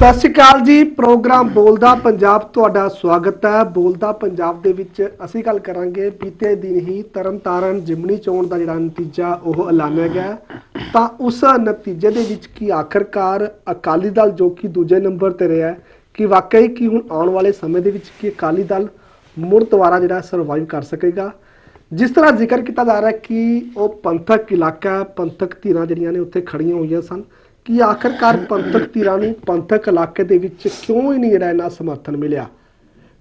ਸਤਿ ਸ਼੍ਰੀ ਅਕਾਲ ਜੀ, ਪ੍ਰੋਗਰਾਮ ਬੋਲਦਾ ਪੰਜਾਬ ਤੁਹਾਡਾ ਸਵਾਗਤ ਹੈ। ਬੋਲਦਾ ਪੰਜਾਬ ਦੇ ਵਿੱਚ ਅਸੀਂ ਗੱਲ ਕਰਾਂਗੇ ਬੀਤੇ ਦਿਨ ਹੀ ਤਰਨਤਾਰਨ ਜਿਮਨੀ ਚੋਣ ਦਾ ਜਿਹੜਾ ਨਤੀਜਾ ਉਹ ਐਲਾਨਿਆ ਗਿਆ ਤਾਂ ਉਸ ਨਤੀਜੇ ਦੇ ਵਿੱਚ ਕੀ ਆਖਰਕਾਰ ਅਕਾਲੀ ਦਲ ਜੋ ਕਿ ਦੂਜੇ ਨੰਬਰ ਤੇ ਰਿਹਾ ਕਿ ਵਾਕਈ ਕੀ ਹੁਣ ਆਉਣ ਵਾਲੇ ਸਮੇਂ ਦੇ ਵਿੱਚ ਕੀ ਅਕਾਲੀ ਦਲ ਮੁੜ ਦੁਬਾਰਾ ਜਿਹੜਾ ਸਰਵਾਈਵ ਕਰ ਸਕੇਗਾ? ਜਿਸ ਤਰ੍ਹਾਂ ਜ਼ਿਕਰ ਕੀਤਾ ਜਾ ਰਿਹਾ ਕਿ ਉਹ ਪੰਥਕ ਇਲਾਕਾ ਪੰਥਕ ਧਿਰਾਂ ਜਿਹੜੀਆਂ ਨੇ ਉੱਥੇ ਖੜੀਆਂ ਹੋਈਆਂ ਸਨ। ਕਿ ਆਖਰਕਾਰ ਪੰਥਕ ਧਿਰਾਂ ਨੂੰ ਪੰਥਕ ਇਲਾਕੇ ਦੇ ਵਿੱਚ ਕਿਉਂ ਹੀ ਨਹੀਂ ਜਿਹੜਾ ਇਹਨਾਂ ਸਮਰਥਨ ਮਿਲਿਆ?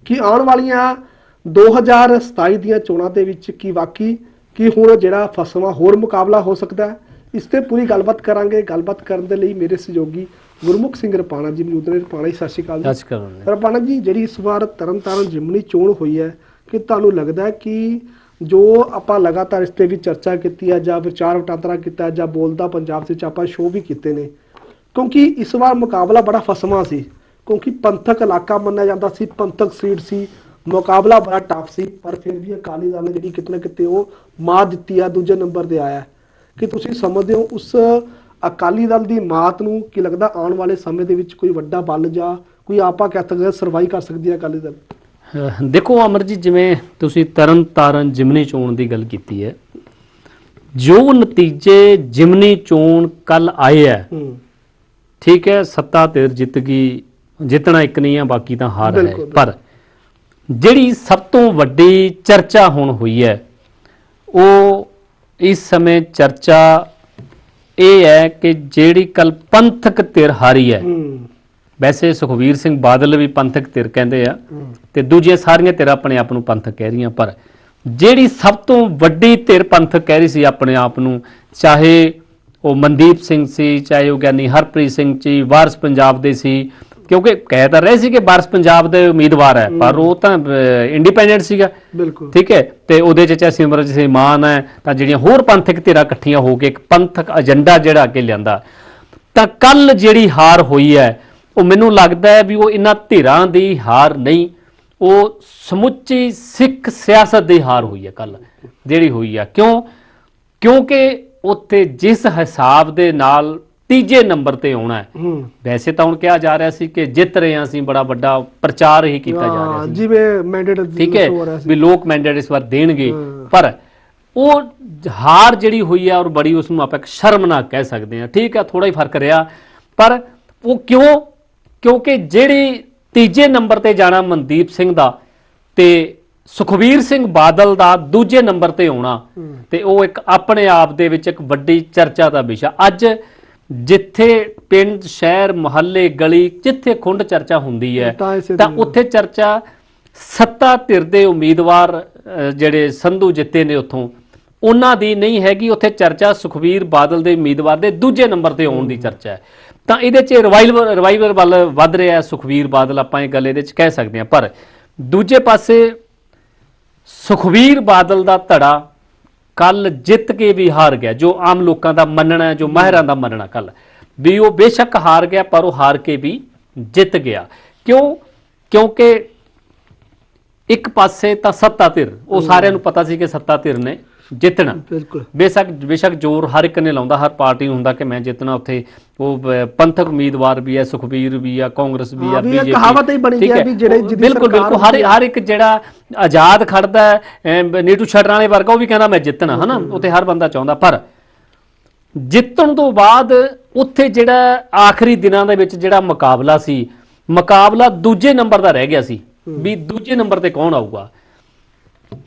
ਕਿ ਆਉਣ ਵਾਲੀਆਂ 2027 ਦੀਆਂ ਚੋਣਾਂ ਦੇ ਵਿੱਚ ਕੀ ਵਾਕਈ ਕਿ ਹੁਣ ਜਿਹੜਾ ਫਸਵਾ ਹੋਰ ਮੁਕਾਬਲਾ ਹੋ ਸਕਦਾ ਹੈ? ਇਸ ਤੇ ਪੂਰੀ ਗੱਲਬਾਤ ਕਰਾਂਗੇ। ਗੱਲਬਾਤ ਕਰਨ ਦੇ ਲਈ ਮੇਰੇ ਸਹਿਯੋਗੀ ਗੁਰਮੁਖ ਸਿੰਘ ਰਪਾਣਾ ਜੀ ਮੌਜੂਦ ਨੇ। ਰਪਾਣਾ ਜੀ। ਸਤਿ ਸ਼੍ਰੀ ਅਕਾਲ ਜੀ। ਰਪਾਣਾ ਜੀ ਜਿਹੜੀ ਇਸ ਵਾਰ ਤਰਨਤਾਰਨ ਜਿਮਨੀ ਚੋਣ ਹੋਈ ਹੈ ਕਿ ਤੁਹਾਨੂੰ ਲੱਗਦਾ ਹੈ ਕਿ ਜੋ ਆਪਾਂ ਲਗਾਤਾਰ ਇਸ ਤੇ ਵੀ ਚਰਚਾ ਕੀਤੀ ਹੈ ਜਾਂ ਵਿਚਾਰ ਵਟਾਂਦਰਾ ਕੀਤਾ ਹੈ ਜਾਂ ਬੋਲਦਾ ਪੰਜਾਬ ਦੇ ਵਿੱਚ ਆਪਾਂ ਸ਼ੋਅ ਵੀ ਕੀਤੇ ਨੇ। ਕਿਉਂਕਿ ਇਸ ਵਾਰ ਮੁਕਾਬਲਾ ਬੜਾ ਫਸਮਾ ਸੀ। ਕਿਉਂਕਿ ਪੰਥਕ ਇਲਾਕਾ ਮੰਨਿਆ ਜਾਂਦਾ ਸੀ, ਪੰਥਕ ਸੀਟ ਸੀ। ਮੁਕਾਬਲਾ ਬੜਾ ਟਫ ਸੀ, ਪਰ ਫਿਰ ਵੀ ਅਕਾਲੀ ਦਲ ਨੇ ਜਿਹੜੀ ਕਿਤੇ ਨਾ ਕਿਤੇ ਉਹ ਮਾਤ ਦਿੱਤੀ ਆ, ਦੂਜੇ ਨੰਬਰ ਤੇ ਆਇਆ। ਕਿ ਤੁਸੀਂ ਸਮਝਦੇ ਹੋ ਉਸ ਅਕਾਲੀ ਦਲ ਦੀ ਮਾਤ ਨੂੰ ਕੀ ਲੱਗਦਾ ਆਉਣ ਵਾਲੇ ਸਮੇਂ ਦੇ ਵਿੱਚ ਕੋਈ ਵੱਡਾ ਬਲ ਜਾਂ ਕੋਈ ਆਪਾਂ ਕਹਿ ਸਕਦੇ ਸਰਵਾਈ ਕਰ ਸਕਦੀ ਹੈ ਅਕਾਲੀ ਦਲ? ਦੇਖੋ ਅਮਰ ਜੀ ਜਿਵੇਂ ਤੁਸੀਂ ਤਰਨ ਤਾਰਨ ਜਿਮਨੀ ਚੋਣ ਦੀ ਗੱਲ ਕੀਤੀ ਹੈ ਜੋ ਨਤੀਜੇ ਜਿਮਨੀ ਚੋਣ ਕੱਲ ਆਏ ਹੈ ਠੀਕ ਹੈ ਸੱਤਾ ਧਿਰ ਜਿੱਤ ਗਈ ਜਿੱਤਣਾ ਇੱਕ ਨਹੀਂ ਹੈ ਬਾਕੀ ਤਾਂ ਹਾਰ ਹੈ। ਪਰ ਜਿਹੜੀ ਸਭ ਤੋਂ ਵੱਡੀ ਚਰਚਾ ਹੁਣ ਹੋਈ ਹੈ ਉਹ ਇਸ ਸਮੇਂ ਚਰਚਾ ਇਹ ਹੈ ਕਿ ਜਿਹੜੀ ਕੱਲ ਪੰਥਕ ਧਿਰ ਹਾਰੀ ਹੂੰ। ਵੈਸੇ ਸੁਖਵੀਰ ਸਿੰਘ ਬਾਦਲ ਵੀ ਪੰਥਕ ਧਿਰ ਕਹਿੰਦੇ ਆ ਤੇ ਦੂਜੀਆਂ ਸਾਰੀਆਂ ਧਿਰਾਂ ਆਪਣੇ ਆਪ ਨੂੰ ਪੰਥਕ ਕਹਿ ਰਹੀਆਂ ਪਰ ਜਿਹੜੀ ਸਭ ਤੋਂ ਵੱਡੀ ਧਿਰ ਪੰਥਕ ਕਹਿ ਰਹੀ ਸੀ ਆਪਣੇ ਆਪ ਨੂੰ ਚਾਹੇ ਉਹ ਮਨਦੀਪ ਸਿੰਘ ਸੀ ਚਾਹੇ ਉਹ ਗਿਆਨੀ ਹਰਪ੍ਰੀਤ ਸਿੰਘ ਜੀ ਵਾਰਸ ਪੰਜਾਬ ਦੇ ਸੀ ਕਿਉਂਕਿ ਕਹਿ ਤਾਂ ਰਹੇ ਸੀ ਕਿ ਵਾਰਸ ਪੰਜਾਬ ਦੇ ਉਮੀਦਵਾਰ ਹੈ ਪਰ ਉਹ ਤਾਂ ਇੰਡੀਪੈਂਡੈਂਟ ਸੀਗਾ। ਬਿਲਕੁਲ। ਠੀਕ ਹੈ ਤੇ ਉਹਦੇ ਚ ਚਾਹੇ ਸਿਮਰਜੀਤ ਸਿੰਘ ਮਾਨ ਹੈ ਤਾਂ ਜਿਹੜੀਆਂ ਹੋਰ ਪੰਥਕ ਧਿਰਾਂ ਇਕੱਠੀਆਂ ਹੋ ਕੇ ਇੱਕ ਪੰਥਕ ਏਜੰਡਾ ਜਿਹੜਾ ਅੱਗੇ ਲਿਆਂਦਾ। ਤਾਂ ਕੱਲ ਜਿਹੜੀ ਹਾਰ ਹੋਈ ਹੈ ਉਹ ਮੈਨੂੰ ਲੱਗਦਾ ਹੈ ਵੀ ਉਹ ਇਹਨਾਂ ਧਿਰਾਂ ਦੀ ਹਾਰ ਨਹੀਂ ਉਹ ਸਮੁੱਚੀ ਸਿੱਖ ਸਿਆਸਤ ਦੀ ਹਾਰ ਹੋਈ ਹੈ ਕੱਲ ਜਿਹੜੀ ਹੋਈ ਹੈ ਕਿਉਂ? ਕਿਉਂਕਿ ਉੱਥੇ ਜਿਸ ਹਿਸਾਬ ਦੇ ਨਾਲ ਤੀਜੇ ਨੰਬਰ ਤੇ ਆਉਣਾ ਹੈ ਵੈਸੇ ਤਾਂ ਹੁਣ ਕਿਹਾ ਜਾ ਰਿਹਾ ਸੀ ਕਿ ਜਿੱਤ ਰਹੇ ਹਾਂ ਅਸੀਂ ਬੜਾ ਵੱਡਾ ਪ੍ਰਚਾਰ ਹੀ ਕੀਤਾ ਜਾ ਰਿਹਾ ਸੀ। ਜਿਵੇਂ ਮੈਂਡੇਟ ਠੀਕ ਹੈ ਵੀ ਲੋਕ ਮੈਂਡੇਟ ਇਸ ਵਾਰ ਦੇਣਗੇ। ਪਰ ਉਹ ਹਾਰ ਜਿਹੜੀ ਹੋਈ ਹੈ ਔਰ ਬੜੀ ਉਸ ਨੂੰ ਆਪਾਂ ਇੱਕ ਸ਼ਰਮਨਾਕ ਕਹਿ ਸਕਦੇ ਹਾਂ। ਠੀਕ ਹੈ ਥੋੜਾ ਹੀ ਫ਼ਰਕ ਰਿਹਾ ਪਰ ਉਹ ਕਿਉਂ ਕਿਉਂਕਿ ਜਿਹੜੀ ਤੀਜੇ ਨੰਬਰ ਤੇ ਜਾਣਾ ਮਨਦੀਪ ਸਿੰਘ ਦਾ ਤੇ ਸੁਖਵੀਰ ਸਿੰਘ ਬਾਦਲ ਦਾ ਦੂਜੇ ਨੰਬਰ ਤੇ ਆਉਣਾ। ਤੇ ਉਹ ਇੱਕ ਆਪਣੇ ਆਪ ਦੇ ਵਿੱਚ ਇੱਕ ਵੱਡੀ ਚਰਚਾ ਦਾ ਵਿਸ਼ਾ। ਅੱਜ ਜਿੱਥੇ ਪਿੰਡ ਸ਼ਹਿਰ ਮੁਹੱਲੇ ਗਲੀ ਜਿੱਥੇ ਖੁੰਡ ਚਰਚਾ ਹੁੰਦੀ ਹੈ ਤਾਂ ਉੱਥੇ ਚਰਚਾ ਸੱਤਾ ਧਿਰ ਦੇ ਉਮੀਦਵਾਰ ਜਿਹੜੇ ਸੰਧੂ ਜਿੱਤੇ ਨੇ ਉੱਥੋਂ ਉਹਨਾਂ ਦੀ ਨਹੀਂ ਹੈਗੀ। ਉੱਥੇ ਚਰਚਾ ਸੁਖਵੀਰ ਬਾਦਲ ਦੇ ਉਮੀਦਵਾਰ ਦੇ ਦੂਜੇ ਨੰਬਰ ਤੇ ਆਉਣ ਦੀ ਚਰਚਾ ਹੈ। ਤਾਂ ਇਹਦੇ 'ਚ ਰਿਵਾਈਵਲ ਰਿਵਾਈਵਲ ਵੱਲ ਵੱਧ ਰਿਹਾ ਸੁਖਵੀਰ ਬਾਦਲ ਆਪਾਂ ਇਹ ਗੱਲ ਇਹਦੇ 'ਚ ਕਹਿ ਸਕਦੇ ਹਾਂ। ਪਰ ਦੂਜੇ ਪਾਸੇ ਸੁਖਵੀਰ ਬਾਦਲ ਦਾ ਧੜਾ ਕੱਲ ਜਿੱਤ ਕੇ ਵੀ ਹਾਰ ਗਿਆ ਜੋ ਆਮ ਲੋਕਾਂ ਦਾ ਮੰਨਣਾ ਹੈ ਜੋ ਮਾਹਿਰਾਂ ਦਾ ਮੰਨਣਾ ਕੱਲ ਵੀ ਉਹ ਬੇਸ਼ੱਕ ਹਾਰ ਗਿਆ ਪਰ ਉਹ ਹਾਰ ਕੇ ਵੀ ਜਿੱਤ ਗਿਆ। ਕਿਉਂ? ਕਿਉਂਕਿ ਇੱਕ ਪਾਸੇ ਤਾਂ ਸੱਤਾ ਧਿਰ ਉਹ ਸਾਰਿਆਂ ਨੂੰ ਪਤਾ ਸੀ ਕਿ ਸੱਤਾ ਧਿਰ ਨੇ ਜਿੱਤਣਾ। ਬਿਲਕੁਲ। ਬੇਸ਼ੱਕ ਬੇਸ਼ੱਕ ਜ਼ੋਰ ਹਰ ਇੱਕ ਨੇ ਲਾਉਂਦਾ ਹਰ ਪਾਰਟੀ ਨੂੰ ਹੁੰਦਾ ਕਿ ਮੈਂ ਜਿੱਤਣਾ ਉੱਥੇ। ਉਹ ਪੰਥਕ ਉਮੀਦਵਾਰ ਵੀ ਹੈ ਸੁਖਬੀਰ ਵੀ ਆ ਕਾਂਗਰਸ ਵੀ ਆ ਬੀਜੇਪੀ। ਕਹਾਵਤ ਹੀ ਬਣੀ ਹੈ ਵੀ ਜਿਹੜੇ- ਜਿਹਦੀ ਬਿਲਕੁਲ ਬਿਲਕੁਲ। ਹਰ। ਹਰ ਇੱਕ ਜਿਹੜਾ ਆਜ਼ਾਦ ਖੜਦਾ ਹੈ ਨੀਟੂ ਛੱਡਣ ਵਾਲੇ ਵਰਗਾ ਉਹ ਵੀ ਕਹਿੰਦਾ ਮੈਂ ਜਿੱਤਣਾ ਹਨਾ? ਉੱਥੇ ਹਰ ਬੰਦਾ ਚਾਹੁੰਦਾ। ਪਰ ਜਿੱਤਣ ਤੋਂ ਬਾਅਦ ਉੱਥੇ ਜਿਹੜਾ ਆਖਰੀ ਦਿਨਾਂ ਦੇ ਵਿੱਚ ਜਿਹੜਾ ਮੁਕਾਬਲਾ ਸੀ ਮੁਕਾਬਲਾ ਦੂਜੇ ਨੰਬਰ ਦਾ ਰਹਿ ਗਿਆ ਸੀ ਵੀ ਦੂਜੇ ਨੰਬਰ ਤੇ ਕੌਣ ਆਊਗਾ?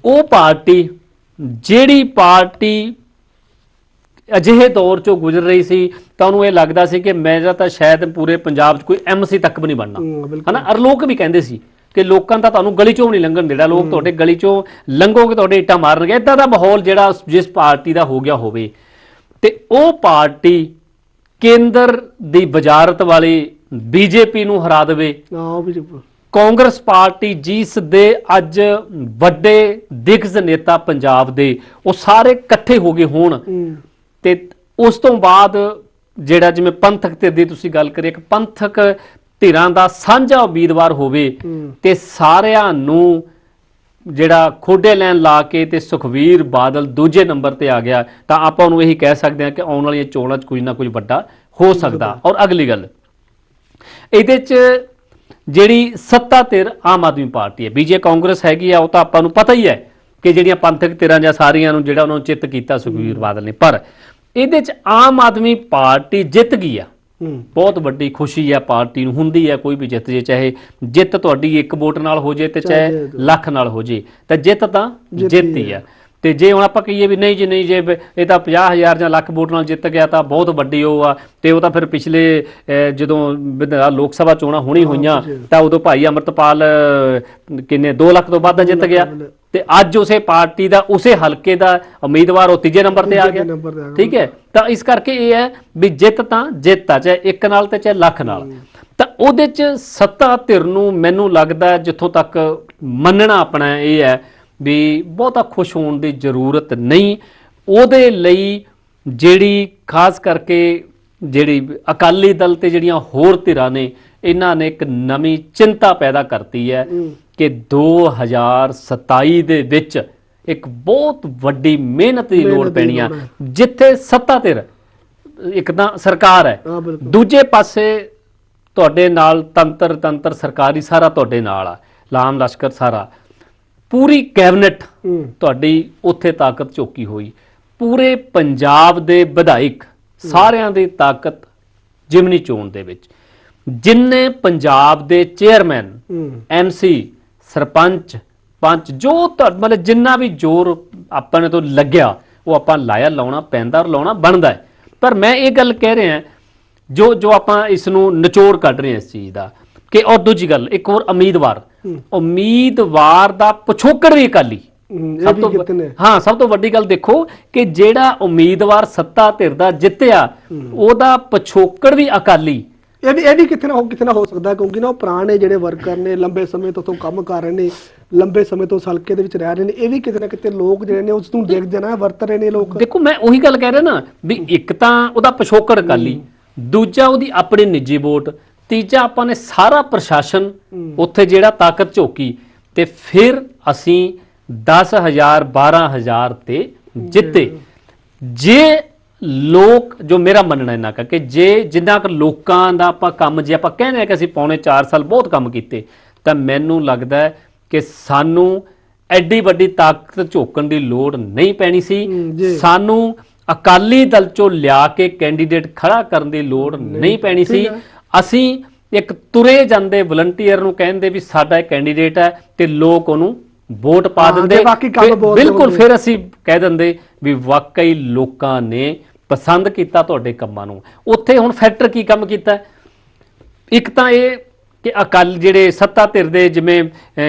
ਉਹ ਪਾਰਟੀ ਜਿਹੜੀ ਪਾਰਟੀ ਅਜਿਹੇ ਦੌਰ ਚੋਂ ਗੁਜ਼ਰ ਰਹੀ ਸੀ ਤਾਂ ਉਹਨੂੰ ਇਹ ਲੱਗਦਾ ਸੀ ਕਿ ਮੇਰਾ ਤਾਂ ਸ਼ਾਇਦ ਪੂਰੇ ਪੰਜਾਬ 'ਚ ਕੋਈ ਐਮਸੀ ਤੱਕ ਵੀ ਨਹੀਂ ਬਣਨਾ। ਹਨਾ? ਅਰ ਲੋਕ ਵੀ ਕਹਿੰਦੇ ਸੀ ਕਿ ਲੋਕਾਂ ਦਾ ਤੁਹਾਨੂੰ ਗਲੀ ਚੋਂ ਨਹੀਂ ਲੰਘਣ ਦੇਣਾ। ਲੋਕ ਤੁਹਾਡੇ ਗਲੀ ਚੋਂ ਲੰਘੋਗੇ ਤੁਹਾਡੇ ਇੱਟਾਂ ਮਾਰਨਗੇ। ਇਦਾਂ ਦਾ ਮਾਹੌਲ ਜਿਹੜਾ ਜਿਸ ਪਾਰਟੀ ਦਾ ਹੋ ਗਿਆ ਹੋਵੇ। ਤੇ ਉਹ ਪਾਰਟੀ ਕੇਂਦਰ ਦੀ ਵਜ਼ਾਰਤ ਵਾਲੀ ਬੀਜੇਪੀ ਨੂੰ ਹਰਾ ਦੇਵੇ। ਹਾਂ ਉਹ ਵੀ ਕਾਂਗਰਸ ਪਾਰਟੀ ਜਿਸ ਦੇ ਅੱਜ ਵੱਡੇ ਦਿਗਜ ਨੇਤਾ ਪੰਜਾਬ ਦੇ ਉਹ ਸਾਰੇ ਇਕੱਠੇ ਹੋ ਗਏ ਹੋਣ। ਤੇ ਉਸ ਤੋਂ ਬਾਅਦ ਜਿਹੜਾ ਜਿਵੇਂ ਪੰਥਕ ਧਿਰ ਦੀ ਤੁਸੀਂ ਗੱਲ ਕਰੀ ਇੱਕ ਪੰਥਕ ਧਿਰਾਂ ਦਾ ਸਾਂਝਾ ਉਮੀਦਵਾਰ ਹੋਵੇ। ਤੇ ਸਾਰਿਆਂ ਨੂੰ ਜਿਹੜਾ ਖੋਡੇ ਲੈਣ ਲਾ ਕੇ ਤੇ ਸੁਖਵੀਰ ਬਾਦਲ ਦੂਜੇ ਨੰਬਰ ਤੇ ਆ ਗਿਆ ਤਾਂ ਆਪਾਂ ਨੂੰ ਇਹੀ ਕਹਿ ਸਕਦੇ ਹਾਂ ਕਿ ਆਉਣ ਵਾਲੀਆਂ ਚੋਣਾਂ 'ਚ ਕੁਝ ਨਾ ਕੁਝ ਵੱਡਾ ਹੋ ਸਕਦਾ। ਔਰ ਅਗਲੀ ਗੱਲ ਇਹਦੇ 'ਚ ਜਿਹੜੀ ਸੱਤਾ ਧਿਰ ਆਮ ਆਦਮੀ ਪਾਰਟੀ ਹੈ। ਬੀਜੇ ਕਾਂਗਰਸ ਹੈਗੀ ਆ ਉਹ ਤਾਂ ਆਪਾਂ ਨੂੰ ਪਤਾ ਹੀ ਹੈ ਕਿ ਜਿਹੜੀਆਂ ਪੰਥਕ ਧਿਰਾਂ ਜਾਂ ਸਾਰੀਆਂ ਨੂੰ ਜਿਹੜਾ ਉਹਨਾਂ ਨੂੰ ਚਿੱਤ ਕੀਤਾ ਸੁਖਬੀਰ ਬਾਦਲ ਨੇ। ਪਰ ਇਹਦੇ 'ਚ ਆਮ ਆਦਮੀ ਪਾਰਟੀ ਜਿੱਤ ਗਈ ਆ। ਬਹੁਤ ਵੱਡੀ ਖੁਸ਼ੀ ਹੈ ਪਾਰਟੀ ਨੂੰ ਹੁੰਦੀ ਹੈ ਕੋਈ ਵੀ ਜਿੱਤ ਜੇ ਚਾਹੇ ਜਿੱਤ ਤੁਹਾਡੀ ਇੱਕ ਵੋਟ ਨਾਲ ਹੋ ਜੇ ਤੇ ਚਾਹੇ ਲੱਖ ਨਾਲ ਹੋ ਜੇ। ਤਾਂ ਜਿੱਤ ਤਾਂ ਜਿੱਤ ਹੀ ਹੈ ਤੇ ਜੇ ਹੁਣ ਆਪਾਂ ਕਹੀਏ ਵੀ ਨਹੀਂ ਜੀ ਨਹੀਂ ਜੇ ਇਹ ਤਾਂ 50000 ਜਾਂ ਲੱਖ ਵੋਟ ਨਾਲ ਜਿੱਤ ਗਿਆ ਤਾਂ ਬਹੁਤ ਵੱਡੀ ਉਹ ਆ। ਤੇ ਉਹ ਤਾਂ ਫਿਰ ਪਿਛਲੇ ਜਦੋਂ ਲੋਕ ਸਭਾ ਚੋਣਾਂ ਹੋਣੀ ਹੋਈਆਂ। ਤਾਂ ਉਦੋਂ ਭਾਈ ਅਮਰਤਪਾਲ ਕਿੰਨੇ 2 ਲੱਖ ਤੋਂ ਵੱਧ ਜਿੱਤ ਗਿਆ। ਤੇ ਅੱਜ ਉਸੇ ਪਾਰਟੀ ਦਾ ਉਸੇ ਹਲਕੇ ਦਾ ਉਮੀਦਵਾਰ ਉਹ ਤੀਜੇ ਨੰਬਰ ਤੇ ਆ ਗਿਆ। ਠੀਕ ਹੈ? ਤਾਂ ਇਸ ਕਰਕੇ ਇਹ ਹੈ ਵੀ ਜਿੱਤ ਤਾਂ ਜਿੱਤ ਆ ਚਾਹੇ ਇੱਕ ਨਾਲ ਤੇ ਚਾਹੇ ਲੱਖ ਨਾਲ। ਤਾਂ ਉਹਦੇ ਚ ਸੱਤਾ ਧਿਰ ਨੂੰ ਮੈਨੂੰ ਲੱਗਦਾ ਜਿੱਥੋਂ ਤੱਕ ਮੰਨਣਾ ਆਪਣਾ ਇਹ ਹੈ ਵੀ ਬਹੁਤਾ ਖੁਸ਼ ਹੋਣ ਦੀ ਜ਼ਰੂਰਤ ਨਹੀਂ ਉਹਦੇ ਲਈ ਜਿਹੜੀ ਖਾਸ ਕਰਕੇ ਜਿਹੜੀ ਅਕਾਲੀ ਦਲ ਤੇ ਜਿਹੜੀਆਂ ਹੋਰ ਧਿਰਾਂ ਨੇ ਇਹਨਾਂ ਨੇ ਇੱਕ ਨਵੀਂ ਚਿੰਤਾ ਪੈਦਾ ਕਰਤੀ ਹੈ। ਕਿ 2027 ਦੇ ਵਿੱਚ ਇੱਕ ਬਹੁਤ ਵੱਡੀ ਮਿਹਨਤ ਦੀ ਲੋੜ ਪੈਣੀ ਆ। ਜਿੱਥੇ ਸੱਤਾ ਧਿਰ ਇੱਕ ਤਾਂ ਸਰਕਾਰ ਹੈ ਦੂਜੇ ਪਾਸੇ ਤੁਹਾਡੇ ਨਾਲ ਤੰਤਰ ਤੰਤਰ ਸਰਕਾਰੀ ਸਾਰਾ ਤੁਹਾਡੇ ਨਾਲ ਆ ਲਾਮ ਲਸ਼ਕਰ ਸਾਰਾ ਪੂਰੀ ਕੈਬਨਿਟ ਤੁਹਾਡੀ ਉੱਥੇ ਤਾਕਤ ਝੋਕੀ ਹੋਈ। ਪੂਰੇ ਪੰਜਾਬ ਦੇ ਵਿਧਾਇਕ ਸਾਰਿਆਂ ਦੀ ਤਾਕਤ ਜਿਮਨੀ ਚੋਣ ਦੇ ਵਿੱਚ। ਜਿੰਨੇ ਪੰਜਾਬ ਦੇ ਚੇਅਰਮੈਨ ਐਮਸੀ ਸਰਪੰਚ ਪੰਚ ਜੋ ਮਤਲਬ ਜਿੰਨਾ ਵੀ ਜ਼ੋਰ ਆਪਾਂ ਨੇ ਤੋਂ ਲੱਗਿਆ ਉਹ ਆਪਾਂ ਲਾਇਆ ਲਾਉਣਾ ਪੈਂਦਾ ਔਰ ਲਾਉਣਾ ਬਣਦਾ ਹੈ। ਪਰ ਮੈਂ ਇਹ ਗੱਲ ਕਹਿ ਰਿਹਾ ਜੋ ਜੋ ਆਪਾਂ ਇਸ ਨੂੰ ਨਿਚੋੜ ਕੱਢ ਰਹੇ ਹਾਂ ਇਸ ਚੀਜ਼ ਦਾ ਕਿ ਔਰ ਦੂਜੀ ਗੱਲ ਇੱਕ ਹੋਰ ਉਮੀਦਵਾਰ। ਉਮੀਦਵਾਰ ਦਾ ਪਿਛੋਕੜ ਵੀ ਅਕਾਲੀ। ਸਭ ਤੋਂ ਹਾਂ ਸਭ ਤੋਂ ਵੱਡੀ ਗੱਲ ਦੇਖੋ ਕਿ ਜਿਹੜਾ ਉਮੀਦਵਾਰ ਸੱਤਾ ਧਿਰ ਦਾ ਜਿੱਤਿਆ ਉਹਦਾ ਪਿਛੋਕੜ ਵੀ ਅਕਾਲੀ। ਇਹ ਵੀ ਇਹ ਵੀ ਕਿਤੇ ਨਾ ਹੋ ਕਿਤੇ ਨਾ ਹੋ ਸਕਦਾ ਕਿਉਂਕਿ ਨਾ ਉਹ ਪੁਰਾਣੇ ਜਿਹੜੇ ਵਰਕਰ ਨੇ ਲੰਬੇ ਸਮੇਂ ਤੋਂ ਉੱਥੋਂ ਕੰਮ ਕਰ ਰਹੇ ਨੇ ਲੰਬੇ ਸਮੇਂ ਤੋਂ ਉਸ ਹਲਕੇ ਦੇ ਵਿੱਚ ਰਹਿ ਰਹੇ ਨੇ ਇਹ ਵੀ ਕਿਤੇ ਨਾ ਕਿਤੇ ਲੋਕ ਜਿਹੜੇ ਨੇ ਉਸ ਨੂੰ ਦੇਖਦੇ ਨਾ ਵਰਤ ਰਹੇ ਨੇ ਲੋਕ। ਦੇਖੋ ਮੈਂ ਉਹੀ ਗੱਲ ਕਹਿ ਰਿਹਾ ਨਾ ਵੀ ਇੱਕ ਤਾਂ ਉਹਦਾ ਪਿਛੋਕੜ ਅਕਾਲੀ ਦੂਜਾ ਉਹਦੀ ਆਪਣੀ ਨਿੱਜੀ ਵੋਟ ਤੀਜਾ ਆਪਾਂ ਨੇ ਸਾਰਾ ਪ੍ਰਸ਼ਾਸਨ ਉੱਥੇ ਜਿਹੜਾ ਤਾਕਤ ਝੋਕੀ ਤੇ ਫਿਰ ਅਸੀਂ 10000 12000 ਤੇ ਜਿੱਤੇ ਜੇ ਲੋਕ ਜੋ ਮੇਰਾ ਮੰਨਣਾ ਇਹਨਾਂ ਕਾ ਕਿ ਜੇ ਜਿੰਨਾ ਕੁ ਲੋਕਾਂ ਦਾ ਆਪਾਂ ਕੰਮ ਜੇ ਆਪਾਂ ਕਹਿੰਦੇ ਆ ਕਿ ਅਸੀਂ ਪੌਣੇ 4 ਸਾਲ ਬਹੁਤ ਕੰਮ ਕੀਤੇ ਤਾਂ ਮੈਨੂੰ ਲੱਗਦਾ ਹੈ ਕਿ ਸਾਨੂੰ ਐਡੀ ਵੱਡੀ ਤਾਕਤ ਝੋਕਣ ਦੀ ਲੋੜ ਨਹੀਂ ਪੈਣੀ ਸੀ। ਸਾਨੂੰ ਅਕਾਲੀ ਦਲ ਚੋਂ ਲਿਆ ਕੇ ਕੈਂਡੀਡੇਟ ਖੜਾ ਕਰਨ ਦੀ ਲੋੜ ਨਹੀਂ ਪੈਣੀ ਸੀ। ਅਸੀਂ ਇੱਕ ਤੁਰੇ ਜਾਂਦੇ ਵਲੰਟੀਅਰ ਨੂੰ ਕਹਿੰਦੇ ਵੀ ਸਾਡਾ ਇਹ ਕੈਂਡੀਡੇਟ ਹੈ ਤੇ ਲੋਕ ਉਹਨੂੰ ਵੋਟ ਪਾ ਦਿੰਦੇ ਬਿਲਕੁਲ। ਫਿਰ ਅਸੀਂ ਕਹਿ ਦਿੰਦੇ ਵੀ ਵਾਕਈ ਲੋਕਾਂ ਨੇ ਪਸੰਦ ਕੀਤਾ ਤੁਹਾਡੇ ਕੰਮਾਂ ਨੂੰ ਉੱਥੇ ਹੁਣ ਫੈਕਟਰ ਕੀ ਕੰਮ ਕੀਤਾ? ਇੱਕ ਤਾਂ ਇਹ ਕਿ ਅਕਾਲ ਜਿਹੜੇ ਸੱਤਾ ਧਿਰ ਦੇ ਜਿਵੇਂ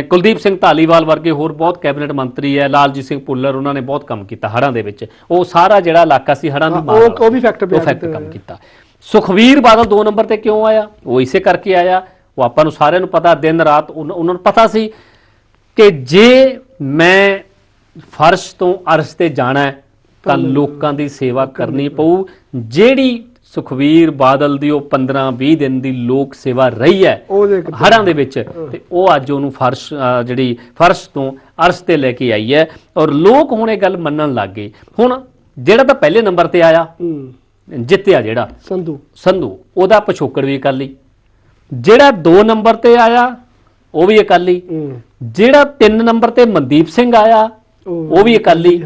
ਕੁਲਦੀਪ ਸਿੰਘ ਧਾਲੀਵਾਲ ਵਰਗੇ ਹੋਰ ਬਹੁਤ ਕੈਬਨਿਟ ਮੰਤਰੀ ਹੈ ਲਾਲਜੀਤ ਸਿੰਘ ਭੁੱਲਰ ਉਹਨਾਂ ਨੇ ਬਹੁਤ ਕੰਮ ਕੀਤਾ ਹੜ੍ਹਾਂ ਦੇ ਵਿੱਚ ਉਹ ਸਾਰਾ ਜਿਹੜਾ ਇਲਾਕਾ ਸੀ ਹੜ੍ਹਾਂ ਦੀ ਮਾਰ ਉਹ- ਵੀ ਕੀਤਾ ਕੰਮ। ਕੀਤਾ ਸੁਖਵੀਰ ਬਾਦਲ 2 ਨੰਬਰ ਤੇ ਕਿਉਂ ਆਇਆ? ਉਹ ਇਸੇ ਕਰਕੇ ਆਇਆ। ਉਹ ਆਪਾਂ ਨੂੰ ਸਾਰਿਆਂ ਨੂੰ ਪਤਾ ਦਿਨ ਰਾਤ ਉਹਨਾਂ ਨੂੰ ਪਤਾ ਸੀ ਕਿ ਜੇ ਮੈਂ ਫਰਸ਼ ਤੋਂ ਅਰਸ਼ ਤੇ ਜਾਣਾ ਤਾਂ ਲੋਕਾਂ ਦੀ ਸੇਵਾ ਕਰਨੀ ਪਊ। ਜਿਹੜੀ ਸੁਖਵੀਰ ਬਾਦਲ ਦੀ ਉਹ 15 20 ਦਿਨ ਦੀ ਲੋਕ ਸੇਵਾ ਰਹੀ ਹੈ ਹੜ੍ਹਾਂ ਦੇ ਵਿੱਚ ਤੇ ਉਹ ਅੱਜ ਉਹਨੂੰ ਫਰਸ਼ ਜਿਹੜੀ ਫਰਸ਼ ਤੋਂ ਅਰਸ਼ ਤੇ ਲੈ ਕੇ ਆਈ ਹੈ। ਔਰ ਲੋਕ ਹੁਣ ਇਹ ਗੱਲ ਮੰਨਣ ਲੱਗ ਗਏ। ਹੁਣ ਜਿਹੜਾ ਤਾਂ ਪਹਿਲੇ ਨੰਬਰ ਤੇ ਆਇਆ ਜਿੱਤਿਆ ਜਿਹੜਾ। ਸੰਧੂ। ਸੰਧੂ ਉਹਦਾ ਪਿਛੋਕੜ ਵੀ ਅਕਾਲੀ ਜਿਹੜਾ 2 ਨੰਬਰ ਤੇ ਆਇਆ ਉਹ ਵੀ ਅਕਾਲੀ ਜਿਹੜਾ 3 ਨੰਬਰ ਤੇ ਮਨਦੀਪ ਸਿੰਘ ਆਇਆ ਉਹ ਵੀ ਅਕਾਲੀ।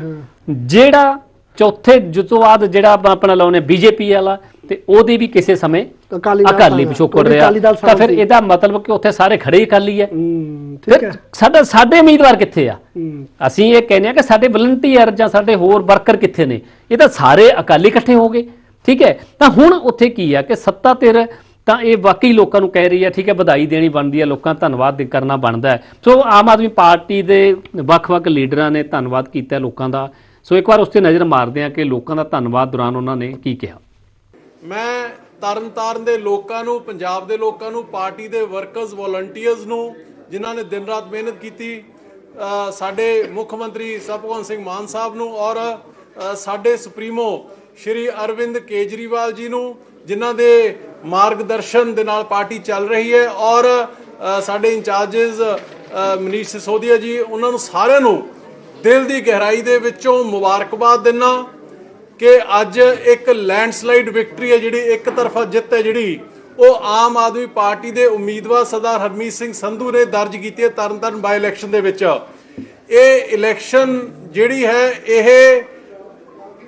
ਜਿਹੜਾ ਚੌਥੇ ਜੁਤੋਂ ਬਾਅਦ ਜਿਹੜਾ ਆਪਾਂ ਆਪਣਾ ਲਾਉਨੇ ਬੀਜੇਪੀ ਵਾਲਾ ਤੇ ਉਹਦੇ ਵੀ ਕਿਸੇ ਸਮੇਂ ਅਕਾਲੀ। ਪਿਛੋਕੜ ਰਿਹਾ। ਤਾਂ ਫਿਰ। ਇਹਦਾ ਮਤਲਬ ਕਿ ਉੱਥੇ ਸਾਰੇ ਖੜੇ ਹੀ ਅਕਾਲੀ ਹੈ ਫਿਰ ਹੈ। ਸਾਡਾ ਸਾਡੇ ਉਮੀਦਵਾਰ ਕਿੱਥੇ ਆ? ਅਸੀਂ ਇਹ ਕਹਿੰਦੇ ਆ ਕਿ ਸਾਡੇ ਵਲੰਟੀਅਰ ਜਾਂ ਸਾਡੇ ਹੋਰ ਵਰਕਰ ਕਿੱਥੇ ਨੇ? ਇਹ ਤਾਂ ਸਾਰੇ ਅਕਾਲੀ ਇਕੱਠੇ ਹੋ ਗਏ। ਠੀਕ ਹੈ? ਤਾਂ ਹੁਣ ਉੱਥੇ ਕੀ ਆ ਕਿ ਸੱਤਾ ਧਿਰ ਤਾਂ ਇਹ ਵਾਕਈ ਲੋਕਾਂ ਨੂੰ ਕਹਿ ਰਹੀ ਹੈ, ਠੀਕ ਹੈ, ਵਧਾਈ ਦੇਣੀ ਬਣਦੀ ਹੈ, ਲੋਕਾਂ ਦਾ ਧੰਨਵਾਦ ਕਰਨਾ ਬਣਦਾ ਹੈ। ਸੋ ਆਮ ਆਦਮੀ ਪਾਰਟੀ ਦੇ ਵੱਖ-ਵੱਖ ਲੀਡਰਾਂ ਨੇ ਧੰਨਵਾਦ ਕੀਤਾ ਲੋਕਾਂ ਦਾ। ਸੋ ਇੱਕ ਵਾਰ ਉਸ ਤੇ ਨਜ਼ਰ ਮਾਰਦੇ ਹਾਂ ਕਿ ਲੋਕਾਂ ਦਾ ਧੰਨਵਾਦ ਦੌਰਾਨ ਉਹਨਾਂ ਨੇ ਕੀ ਕਿਹਾ। ਮੈਂ ਤਰਨਤਾਰਨ ਦੇ ਲੋਕਾਂ ਨੂੰ, ਪੰਜਾਬ ਦੇ ਲੋਕਾਂ ਨੂੰ, ਪਾਰਟੀ ਦੇ ਵਰਕਰਸ, ਵੋਲੰਟੀਅਰਸ ਨੂੰ, ਜਿਨ੍ਹਾਂ ਨੇ ਦਿਨ ਰਾਤ ਮਿਹਨਤ ਕੀਤੀ ਸਾਡੇ ਮੁੱਖ ਮੰਤਰੀ ਸਰਬਜੋਤ ਸਿੰਘ ਮਾਨ ਸਾਹਿਬ ਨੂੰ ਔਰ ਸਾਡੇ ਸੁਪਰੀਮੋ ਸ਼੍ਰੀ ਅਰਵਿੰਦ ਕੇਜਰੀਵਾਲ ਜੀ ਨੂੰ, ਜਿਨ੍ਹਾਂ ਦੇ ਮਾਰਗਦਰਸ਼ਨ ਦੇ ਨਾਲ ਪਾਰਟੀ ਚੱਲ ਰਹੀ ਹੈ ਔਰ ਸਾਡੇ ਇੰਚਾਰजेस ਮਨੀਸ਼ ਸਿਸੋਦੀਆ ਜੀ, ਉਹਨਾਂ ਨੂੰ ਸਾਰਿਆਂ ਨੂੰ ਦਿਲ ਦੀ ਗਹਿਰਾਈ ਦੇ ਵਿੱਚੋਂ ਮੁਬਾਰਕਬਾਦ ਦਿੰਨਾ ਕਿ ਅੱਜ ਇੱਕ ਲੈਂਡਸਲਾਈਡ ਵਿਕਟਰੀ ਹੈ ਜਿਹੜੀ ਇੱਕ ਤਰਫਾ ਜਿੱਤ ਹੈ ਜਿਹੜੀ, ਉਹ ਆਮ ਆਦਮੀ ਪਾਰਟੀ ਦੇ ਉਮੀਦਵਾਰ ਸਰਦਾਰ ਹਰਮੀਤ ਸਿੰਘ ਸੰਧੂ ਨੇ ਦਰਜ ਕੀਤੀ ਹੈ ਤਰਨਤਾਰਨ ਬਾਈ ਇਲੈਕਸ਼ਨ ਦੇ ਵਿੱਚ। ਇਹ ਇਲੈਕਸ਼ਨ ਜਿਹੜੀ ਹੈ, ਇਹ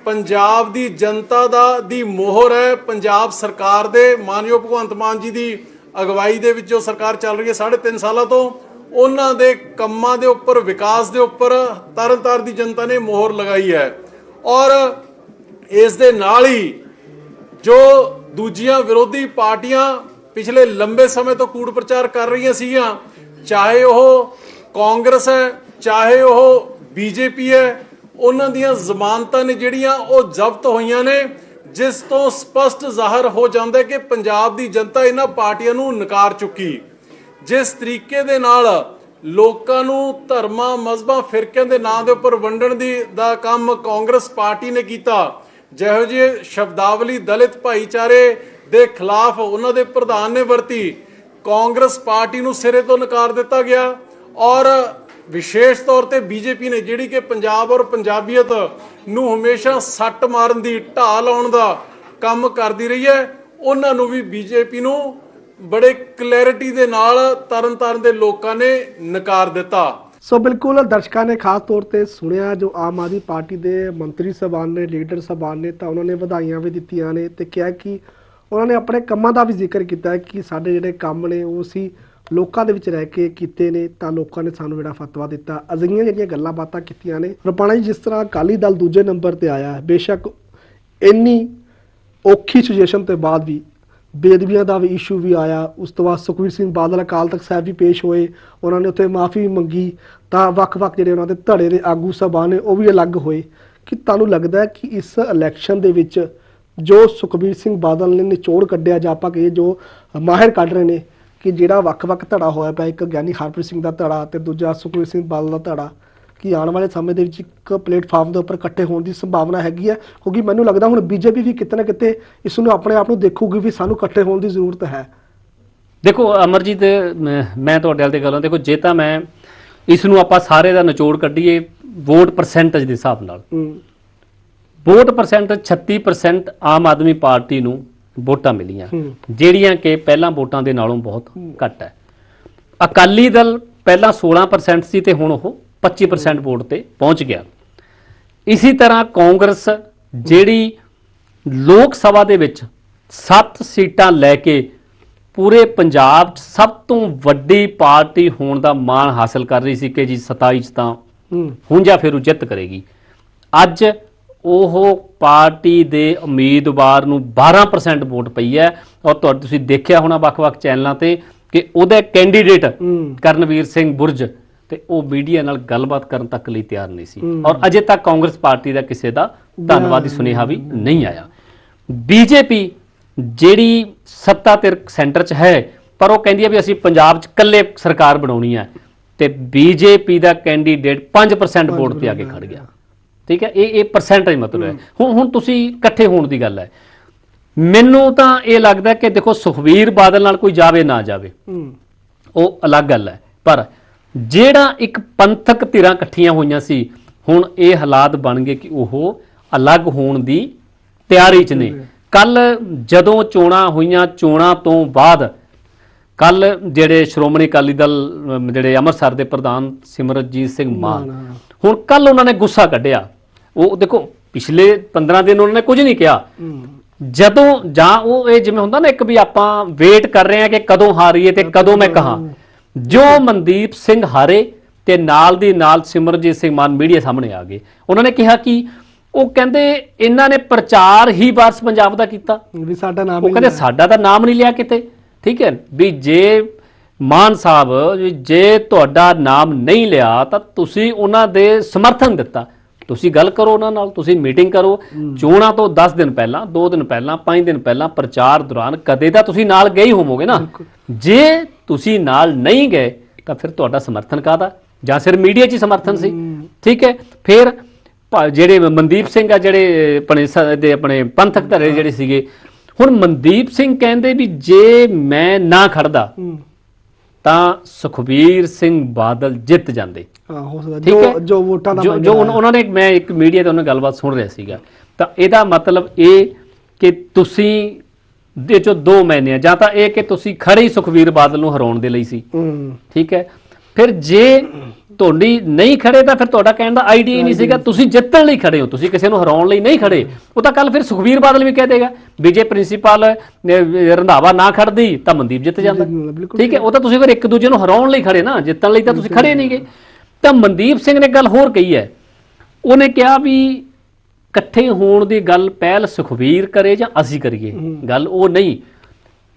ਪੰਜਾਬ ਦੀ ਜਨਤਾ ਦਾ ਦੀ ਮੋਹਰ ਹੈ। ਪੰਜਾਬ ਸਰਕਾਰ ਦੇ ਮਾਨਯੋਗ ਭਗਵੰਤ ਮਾਨ ਜੀ ਦੀ ਅਗਵਾਈ ਦੇ ਵਿੱਚ ਜੋ ਸਰਕਾਰ ਚੱਲ ਰਹੀ ਹੈ 3.5 ਸਾਲਾਂ ਤੋਂ, ਉਹਨਾਂ ਦੇ ਕੰਮਾਂ ਦੇ ਉੱਪਰ, ਵਿਕਾਸ ਦੇ ਉੱਪਰ ਤਰਨਤਾਰਨ ਦੀ ਜਨਤਾ ਨੇ ਮੋਹਰ ਲਗਾਈ ਹੈ। ਔਰ ਇਸ ਦੇ ਨਾਲ ਹੀ ਜੋ ਦੂਜੀਆਂ ਵਿਰੋਧੀ ਪਾਰਟੀਆਂ ਪਿਛਲੇ ਲੰਬੇ ਸਮੇਂ ਤੋਂ ਕੂੜ ਪ੍ਰਚਾਰ ਕਰ ਰਹੀਆਂ ਸੀਗੀਆਂ, ਚਾਹੇ ਉਹ ਕਾਂਗਰਸ ਹੈ, ਚਾਹੇ ਉਹ ਬੀਜੇਪੀ ਹੈ ਉਹਨਾਂ ਦੀਆਂ ਜ਼ਮਾਨਤਾਂ ਨੇ ਜਿਹੜੀਆਂ ਉਹ ਜ਼ਬਤ ਹੋਈਆਂ ਨੇ, ਜਿਸ ਤੋਂ ਸਪਸ਼ਟ ਜ਼ਾਹਰ ਹੋ ਜਾਂਦਾ ਕਿ ਪੰਜਾਬ ਦੀ ਜਨਤਾ ਇਹਨਾਂ ਪਾਰਟੀਆਂ ਨੂੰ ਨਕਾਰ ਚੁੱਕੀ। ਜਿਸ ਤਰੀਕੇ ਦੇ ਨਾਲ ਲੋਕਾਂ ਨੂੰ ਧਰਮਾਂ, ਮਜ਼ਹਬਾਂ, ਫਿਰਕਿਆਂ ਦੇ ਨਾਂ ਦੇ ਉੱਪਰ ਵੰਡਣ ਦੀ ਦਾ ਕੰਮ ਕਾਂਗਰਸ ਪਾਰਟੀ ਨੇ ਕੀਤਾ। ਜਿਹੋ ਜਿਹੇ ਸ਼ਬਦਾਵਲੀ ਦਲਿਤ ਭਾਈਚਾਰੇ ਦੇ ਖਿਲਾਫ ਉਹਨਾਂ ਦੇ ਪ੍ਰਧਾਨ ਨੇ ਵਰਤੀ। ਕਾਂਗਰਸ ਪਾਰਟੀ ਨੂੰ ਸਿਰੇ ਤੋਂ ਨਕਾਰ ਦਿੱਤਾ ਗਿਆ ਔਰ ਵਿਸ਼ੇਸ਼ ਤੌਰ ਤੇ ਬੀਜੇਪੀ ਨੇ ਜਿਹੜੀ ਕਿ ਪੰਜਾਬ ਔਰ ਪੰਜਾਬੀਅਤ ਨੂੰ ਹਮੇਸ਼ਾ ਸੱਟ ਮਾਰਨ ਦੀ ਢਾਲ ਲਾਉਣ ਦਾ ਕੰਮ ਕਰਦੀ ਰਹੀ ਹੈ, ਉਹਨਾਂ ਨੂੰ ਵੀ ਬੀਜੇਪੀ ਨੂੰ ਬੜੇ ਕਲੈਰਿਟੀ ਦੇ ਨਾਲ ਤਰਨਤਾਰਨ ਦੇ ਲੋਕਾਂ ਨੇ ਨਕਾਰ ਦਿੱਤਾ। ਸੋ ਬਿਲਕੁਲ ਦਰਸ਼ਕਾਂ ਨੇ ਖਾਸ ਤੌਰ ਤੇ ਸੁਣਿਆ ਜੋ ਆਮ ਆਦਮੀ ਪਾਰਟੀ ਦੇ ਮੰਤਰੀ ਸਭਾਨ ਨੇ, ਲੀਡਰ ਸਭਾਨ ਨੇ, ਤਾਂ ਉਹਨਾਂ ਨੇ ਵਧਾਈਆਂ ਵੀ ਦਿੱਤੀਆਂ ਨੇ ਤੇ ਕਿਹਾ ਕਿ ਉਹਨਾਂ ਨੇ ਆਪਣੇ ਕੰਮਾਂ ਦਾ ਵੀ ਜ਼ਿਕਰ ਕੀਤਾ ਕਿ ਸਾਡੇ ਜਿਹੜੇ ਕੰਮ ਨੇ ਉਹ ਅਸੀਂ ਲੋਕਾਂ ਦੇ ਵਿੱਚ ਰਹਿ ਕੇ ਕੀਤੇ ਨੇ ਤਾਂ ਲੋਕਾਂ ਨੇ ਸਾਨੂੰ ਜਿਹੜਾ ਫਤਵਾ ਦਿੱਤਾ। ਅਜਿਹੀਆਂ ਜਿਹੜੀਆਂ ਗੱਲਾਂ ਬਾਤਾਂ ਕੀਤੀਆਂ ਨੇ, ਰੁਪਾਣਾ ਜੀ, ਜਿਸ ਤਰ੍ਹਾਂ ਅਕਾਲੀ ਦਲ ਦੂਜੇ ਨੰਬਰ ਤੇ ਆਇਆ, ਬੇਸ਼ੱਕ ਇੰਨੀ ਔਖੀ ਸਿਚੁਏਸ਼ਨ ਤੋਂ ਬਾਅਦ ਵੀ ਬੇਦਬੀਆਂ ਦਾ ਵੀ ਇਸ਼ੂ ਵੀ ਆਇਆ। ਉਸ ਤੋਂ ਬਾਅਦ ਸੁਖਵੀਰ ਸਿੰਘ ਬਾਦਲ ਅਕਾਲ ਤਖਤ ਸਾਹਿਬ ਵੀ ਪੇਸ਼ ਹੋਏ, ਉਹਨਾਂ ਨੇ ਉੱਥੇ ਮਾਫੀ ਮੰਗੀ। ਤਾਂ ਵੱਖ-ਵੱਖ ਜਿਹੜੇ ਉਹਨਾਂ ਦੇ ਧੜੇ ਦੇ ਆਗੂ ਸਭਾ ਨੇ, ਉਹ ਵੀ ਅਲੱਗ ਹੋਏ। ਕਿ ਤੁਹਾਨੂੰ ਲੱਗਦਾ ਕਿ ਇਸ ਇਲੈਕਸ਼ਨ ਦੇ ਵਿੱਚ ਜੋ ਸੁਖਬੀਰ ਸਿੰਘ ਬਾਦਲ ਨੇ ਨਿਚੋੜ ਕੱਢਿਆ ਜਾਂ ਆਪਾਂ ਕਹੀਏ ਜੋ ਮਾਹਿਰ ਕੱਢ ਰਹੇ ਨੇ ਕਿ ਜਿਹੜਾ ਵੱਖ-ਵੱਖ ਧੜਾ ਹੋਇਆ ਪਿਆ ਇੱਕ ਗਿਆਨੀ ਹਰਪ੍ਰੀਤ ਸਿੰਘ ਦਾ ਧੜਾ ਤੇ ਦੂਜਾ ਸੁਖਬੀਰ ਸਿੰਘ ਬਾਦਲ ਦਾ ਧੜਾ ਕਿ ਆਉਣ ਵਾਲੇ ਸਮੇਂ ਦੇ ਵਿੱਚ ਇੱਕ ਪਲੇਟਫਾਰਮ ਦੇ ਉੱਪਰ ਇਕੱਠੇ ਹੋਣ ਦੀ ਸੰਭਾਵਨਾ ਹੈਗੀ ਹੈ ਕਿਉਂਕਿ ਮੈਨੂੰ ਲੱਗਦਾ ਹੁਣ ਬੀਜੇਪੀ ਵੀ ਕਿਤੇ ਨਾ ਕਿਤੇ ਇਸ ਨੂੰ ਆਪਣੇ ਆਪ ਨੂੰ ਦੇਖੂਗੀ ਵੀ ਸਾਨੂੰ ਇਕੱਠੇ ਹੋਣ ਦੀ ਜ਼ਰੂਰਤ ਹੈ। ਦੇਖੋ ਅਮਰਜੀਤ ਮੈਂ ਤੁਹਾਡੇ ਨਾਲ ਤੇ ਗੱਲਾਂ ਦੇਖੋ ਜੇ ਤਾਂ ਮੈਂ ਇਸ ਨੂੰ ਆਪਾਂ ਸਾਰੇ ਦਾ ਨਿਚੋੜ ਕੱਢੀਏ ਵੋਟ ਪਰਸੈਂਟੇਜ ਦੇ ਹਿਸਾਬ ਨਾਲ। Vote percent 36% Aam Aadmi party ਨੂੰ ਵੋਟਾਂ ਮਿਲੀਆਂ। ਜਿਹੜੀਆਂ ਕਿ ਪਹਿਲਾਂ ਵੋਟਾਂ ਦੇ ਨਾਲੋਂ ਬਹੁਤ ਘੱਟ ਹੈ। ਅਕਾਲੀ ਦਲ ਪਹਿਲਾਂ 16% ਸੀ ਤੇ ਹੁਣ ਉਹ 25% ਵੋਟ ਤੇ ਪਹੁੰਚ ਗਿਆ। ਇਸੇ ਤਰ੍ਹਾਂ ਕਾਂਗਰਸ ਜਿਹੜੀ ਲੋਕ ਸਭਾ ਦੇ ਵਿੱਚ 7 ਸੀਟਾਂ ਲੈ ਕੇ ਪੂਰੇ ਪੰਜਾਬ 'ਚ ਸਭ ਤੋਂ ਵੱਡੀ ਪਾਰਟੀ ਹੋਣ ਦਾ ਮਾਣ ਹਾਸਲ ਕਰ ਰਹੀ ਸੀ ਕਿ ਜੀ 27 'ਚ ਤਾਂ ਹੁਣ ਜਾਂ ਫਿਰ ਉਹ ਜਿੱਤ ਕਰੇਗੀ। ਅੱਜ ਉਹ ਪਾਰਟੀ ਦੇ ਉਮੀਦਵਾਰ ਨੂੰ 12% ਵੋਟ ਪਈ ਹੈ। ਔਰ ਤੁਹਾਡੇ ਤੁਸੀਂ ਦੇਖਿਆ ਹੋਣਾ ਵੱਖ-ਵੱਖ ਚੈਨਲਾਂ ਤੇ ਕਿ ਉਹਦਾ ਕੈਂਡੀਡੇਟ। ਕਰਨਵੀਰ ਸਿੰਘ ਬੁਰਜ ਤੇ ਉਹ ਮੀਡੀਆ ਨਾਲ ਗੱਲਬਾਤ ਕਰਨ ਤੱਕ ਲਈ ਤਿਆਰ ਨਹੀਂ ਸੀ। ਔਰ ਅਜੇ ਤੱਕ ਕਾਂਗਰਸ ਪਾਰਟੀ ਦਾ ਕਿਸੇ ਦਾ ਧੰਨਵਾਦੀ ਸੁਨੇਹਾ ਵੀ ਨਹੀਂ ਆਇਆ। ਬੀਜੇਪੀ ਜਿਹੜੀ ਸੱਤਾ ਤੇ ਸੈਂਟਰ 'ਚ ਹੈ ਪਰ ਉਹ ਕਹਿੰਦੀ ਹੈ ਵੀ ਅਸੀਂ ਪੰਜਾਬ 'ਚ ਇਕੱਲੇ ਸਰਕਾਰ ਬਣਾਉਣੀ ਹੈ ਤੇ ਬੀਜੇਪੀ ਦਾ ਕੈਂਡੀਡੇਟ 5% ਵੋਟ ਤੇ ਆ ਕੇ ਖੜ ਗਿਆ। ਠੀਕ ਹੈ? ਇਹ ਇਹ ਪਰਸੈਂਟੇਜ ਮਤਲਬ ਹੈ। ਹੁਣ ਹੁਣ ਤੁਸੀਂ ਇਕੱਠੇ ਹੋਣ ਦੀ ਗੱਲ ਹੈ। ਮੈਨੂੰ ਤਾਂ ਇਹ ਲੱਗਦਾ ਕਿ ਦੇਖੋ ਸੁਖਵੀਰ ਬਾਦਲ ਨਾਲ ਕੋਈ ਜਾਵੇ ਨਾ ਜਾਵੇ। ਉਹ ਅਲੱਗ ਗੱਲ ਹੈ। ਪਰ ਜਿਹੜਾ ਇੱਕ ਪੰਥਕ ਧਿਰਾਂ ਇਕੱਠੀਆਂ ਹੋਈਆਂ ਸੀ ਹੁਣ ਇਹ ਹਾਲਾਤ ਬਣ ਗਏ ਕਿ ਉਹ ਅਲੱਗ ਹੋਣ ਦੀ ਤਿਆਰੀ 'ਚ ਨੇ। ਕੱਲ ਜਦੋਂ ਚੋਣਾਂ ਹੋਈਆਂ ਚੋਣਾਂ ਤੋਂ ਬਾਅਦ ਕੱਲ ਜਿਹੜੇ ਸ਼੍ਰੋਮਣੀ ਅਕਾਲੀ ਦਲ ਜਿਹੜੇ ਅੰਮ੍ਰਿਤਸਰ ਦੇ ਪ੍ਰਧਾਨ ਸਿਮਰਜੀਤ ਸਿੰਘ ਮਾਨ, ਹੁਣ ਕੱਲ ਉਹਨਾਂ ਨੇ ਗੁੱਸਾ ਕੱਢਿਆ। ਉਹ ਦੇਖੋ ਪਿਛਲੇ 15 ਦਿਨ ਉਹਨਾਂ ਨੇ ਕੁਝ ਨਹੀਂ ਕਿਹਾ। ਹੂੰ। ਜਦੋਂ ਜਾਂ ਉਹ ਇਹ ਜਿਵੇਂ ਹੁੰਦਾ ਨਾ ਇੱਕ ਵੀ ਆਪਾਂ ਵੇਟ ਕਰ ਰਹੇ ਆ ਕਿ ਕਦੋਂ ਹਾਰੀਏ ਤੇ ਕਦੋਂ ਮੈਂ ਕਹਾਂ। ਜੋ ਮਨਦੀਪ ਸਿੰਘ ਹਾਰੇ ਤੇ ਨਾਲ ਦੀ ਨਾਲ ਸਿਮਰਜੀਤ ਸਿੰਘ ਮਾਨ ਮੀਡੀਆ ਸਾਹਮਣੇ ਆ ਗਏ। ਉਹਨਾਂ ਨੇ ਕਿਹਾ ਕਿ ਉਹ ਕਹਿੰਦੇ ਇਹਨਾਂ ਨੇ ਪ੍ਰਚਾਰ ਹੀ ਵਾਰਸ ਪੰਜਾਬ ਦਾ ਕੀਤਾ। ਵੀ ਸਾਡਾ ਨਾਮ ਉਹ ਹੀ ਕਹਿੰਦੇ ਸਾਡਾ ਤਾਂ ਨਾਮ ਨਹੀਂ ਲਿਆ ਕਿਤੇ। ਠੀਕ ਹੈ ਵੀ ਜੇ ਮਾਨ ਸਾਹਿਬ ਜੇ ਤੁਹਾਡਾ ਨਾਮ ਨਹੀਂ ਲਿਆ ਤਾਂ ਤੁਸੀਂ ਉਹਨਾਂ ਦੇ ਸਮਰਥਨ ਦਿੱਤਾ। ਤੁਸੀਂ ਗੱਲ ਕਰੋ ਉਹਨਾਂ ਨਾਲ ਤੁਸੀਂ ਮੀਟਿੰਗ ਕਰੋ। ਚੋਣਾਂ ਤੋਂ 10 ਦਿਨ ਪਹਿਲਾਂ 2 ਦਿਨ ਪਹਿਲਾਂ 5 ਦਿਨ ਪਹਿਲਾਂ ਪ੍ਰਚਾਰ ਦੌਰਾਨ ਕਦੇ ਤਾਂ ਤੁਸੀਂ ਨਾਲ ਗਏ ਹੋਵੋਗੇ ਨਾ। ਜੇ ਤੁਸੀਂ ਨਾਲ ਨਹੀਂ ਗਏ ਤਾਂ ਫਿਰ ਤੁਹਾਡਾ ਸਮਰਥਨ ਕਾਹਦਾ? ਜਾਂ ਸਿਰ ਮੀਡੀਆ 'ਚ ਹੀ ਸਮਰਥਨ ਸੀ? ਠੀਕ ਹੈ। ਫਿਰ ਜਿਹੜੇ ਮਨਦੀਪ ਸਿੰਘ ਆ ਜਿਹੜੇ ਆਪਣੇ ਦੇ ਆਪਣੇ ਪੰਥਕ ਧੜੇ ਜਿਹੜੇ ਸੀਗੇ ਹੁਣ ਮਨਦੀਪ ਸਿੰਘ ਕਹਿੰਦੇ ਵੀ ਜੇ ਮੈਂ ਨਾ ਖੜਦਾ ਤਾਂ ਸੁਖਬੀਰ ਸਿੰਘ ਬਾਦਲ ਜਿੱਤ ਜਾਂਦੇ। ਹਾਂ ਹੋ ਸਕਦਾ ਠੀਕ ਹੈ? ਜੋ ਜੋ ਵੋਟਾਂ ਦਾ ਜੋ ਜੋ ਉਹਨਾਂ ਨੇ ਮੈਂ ਇੱਕ ਮੀਡੀਆ ਤੇ ਉਹਨਾਂ ਗੱਲਬਾਤ ਸੁਣ ਰਿਹਾ ਸੀਗਾ। ਤਾਂ ਇਹਦਾ ਮਤਲਬ ਇਹ ਕਿ ਤੁਸੀਂ ਦੇ ਚੋਂ ਦੋ ਮੈਨੇ ਆ। ਜਾਂ ਤਾਂ ਇਹ ਕਿ ਤੁਸੀਂ ਖੜੇ ਹੀ ਸੁਖਵੀਰ ਬਾਦਲ ਨੂੰ ਹਰਾਉਣ ਦੇ ਲਈ ਸੀ। ਹੂੰ। ਠੀਕ ਹੈ? ਫਿਰ ਜੇ ਤੁਹਾਡੀ ਨਹੀਂ ਖੜੇ ਤਾਂ ਫਿਰ ਤੁਹਾਡਾ ਕਹਿਣ ਦਾ ਆਈਡੀਆ ਹੀ ਨਹੀਂ ਸੀਗਾ। ਤੁਸੀਂ ਜਿੱਤਣ ਲਈ ਖੜੇ ਹੋ ਤੁਸੀਂ ਕਿਸੇ ਨੂੰ ਹਰਾਉਣ ਲਈ ਨਹੀਂ ਖੜੇ। ਉਹ ਤਾਂ ਕੱਲ ਫਿਰ ਸੁਖਵੀਰ ਬਾਦਲ ਵੀ ਕਹਿ ਦੇਗਾ ਵੀ ਜੇ ਪ੍ਰਿੰਸੀਪਲ ਰੰਧਾਵਾ ਨਾ ਖੜਦੀ ਤਾਂ ਮਨਦੀਪ ਜਿੱਤ ਜਾਂਦਾ। ਠੀਕ ਹੈ ਉਹ ਤਾਂ ਤੁਸੀਂ ਫਿਰ ਇੱਕ ਦੂਜੇ ਨੂੰ ਹਰਾਉਣ ਲਈ ਖੜੇ ਨਾ ਜਿੱਤਣ ਲਈ ਤਾਂ ਤੁਸੀਂ ਖੜੇ ਨਹੀਂਗੇ ਤਾਂ ਮਨਦੀਪ ਸਿੰਘ ਨੇ ਗੱਲ ਹੋਰ ਕਹੀ ਹੈ। ਉਹਨੇ ਕਿਹਾ ਵੀ ਇਕੱਠੇ ਹੋਣ ਦੀ ਗੱਲ ਪਹਿਲ ਸੁਖਵੀਰ ਕਰੇ ਜਾਂ ਅਸੀਂ ਕਰੀਏ। ਗੱਲ ਉਹ ਨਹੀਂ।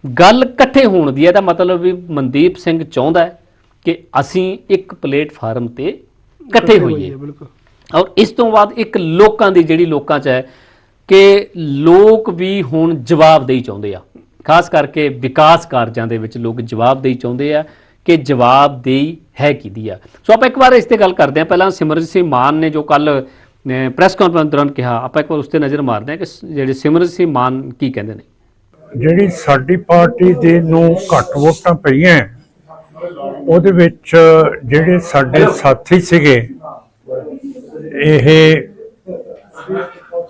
ਗੱਲ ਇਕੱਠੇ ਹੋਣ ਦੀ ਹੈ ਤਾਂ ਮਤਲਬ ਵੀ ਮਨਦੀਪ ਸਿੰਘ ਚਾਹੁੰਦਾ ਹੈ। ਕਿ ਅਸੀਂ ਇੱਕ ਪਲੇਟਫਾਰਮ ਤੇ ਇਕੱਠੇ ਹੋਈਏ। ਬਿਲਕੁਲ। ਔਰ ਇਸ ਤੋਂ ਬਾਅਦ ਇੱਕ ਲੋਕਾਂ ਦੀ ਜਿਹੜੀ ਲੋਕਾਂ 'ਚ ਹੈ ਕਿ ਲੋਕ ਵੀ ਹੁਣ ਜਵਾਬਦੇਹੀ ਚਾਹੁੰਦੇ ਆ। ਖਾਸ ਕਰਕੇ ਵਿਕਾਸ ਕਾਰਜਾਂ ਦੇ ਵਿੱਚ ਲੋਕ ਜਵਾਬਦੇਹੀ ਚਾਹੁੰਦੇ ਆ ਕਿ ਜਵਾਬਦੇਹੀ ਹੈ ਕਿਹਦੀ ਆ। ਸੋ ਆਪਾਂ ਇੱਕ ਵਾਰ ਇਸ ਤੇ ਗੱਲ ਕਰਦੇ ਹਾਂ। ਪਹਿਲਾਂ ਸਿਮਰਜੀਤ ਸਿੰਘ ਮਾਨ ਨੇ ਜੋ ਕੱਲ ਪ੍ਰੈਸ ਕਾਨਫਰੰਸ ਦੌਰਾਨ ਕਿਹਾ ਆਪਾਂ ਇੱਕ ਵਾਰ ਉਸ ਤੇ ਨਜ਼ਰ ਮਾਰਦੇ ਹਾਂ ਕਿ ਜਿਹੜੇ ਸਿਮਰਜੀਤ ਸਿੰਘ ਮਾਨ ਕੀ ਕਹਿੰਦੇ ਨੇ। ਜਿਹੜੀ ਸਾਡੀ ਪਾਰਟੀ ਦੇ ਨੂੰ ਘੱਟ ਵੋਟਾਂ ਪਈਆਂ ਉਹਦੇ ਵਿੱਚ ਜਿਹੜੇ ਸਾਡੇ ਸਾਥੀ ਸੀਗੇ, ਇਹ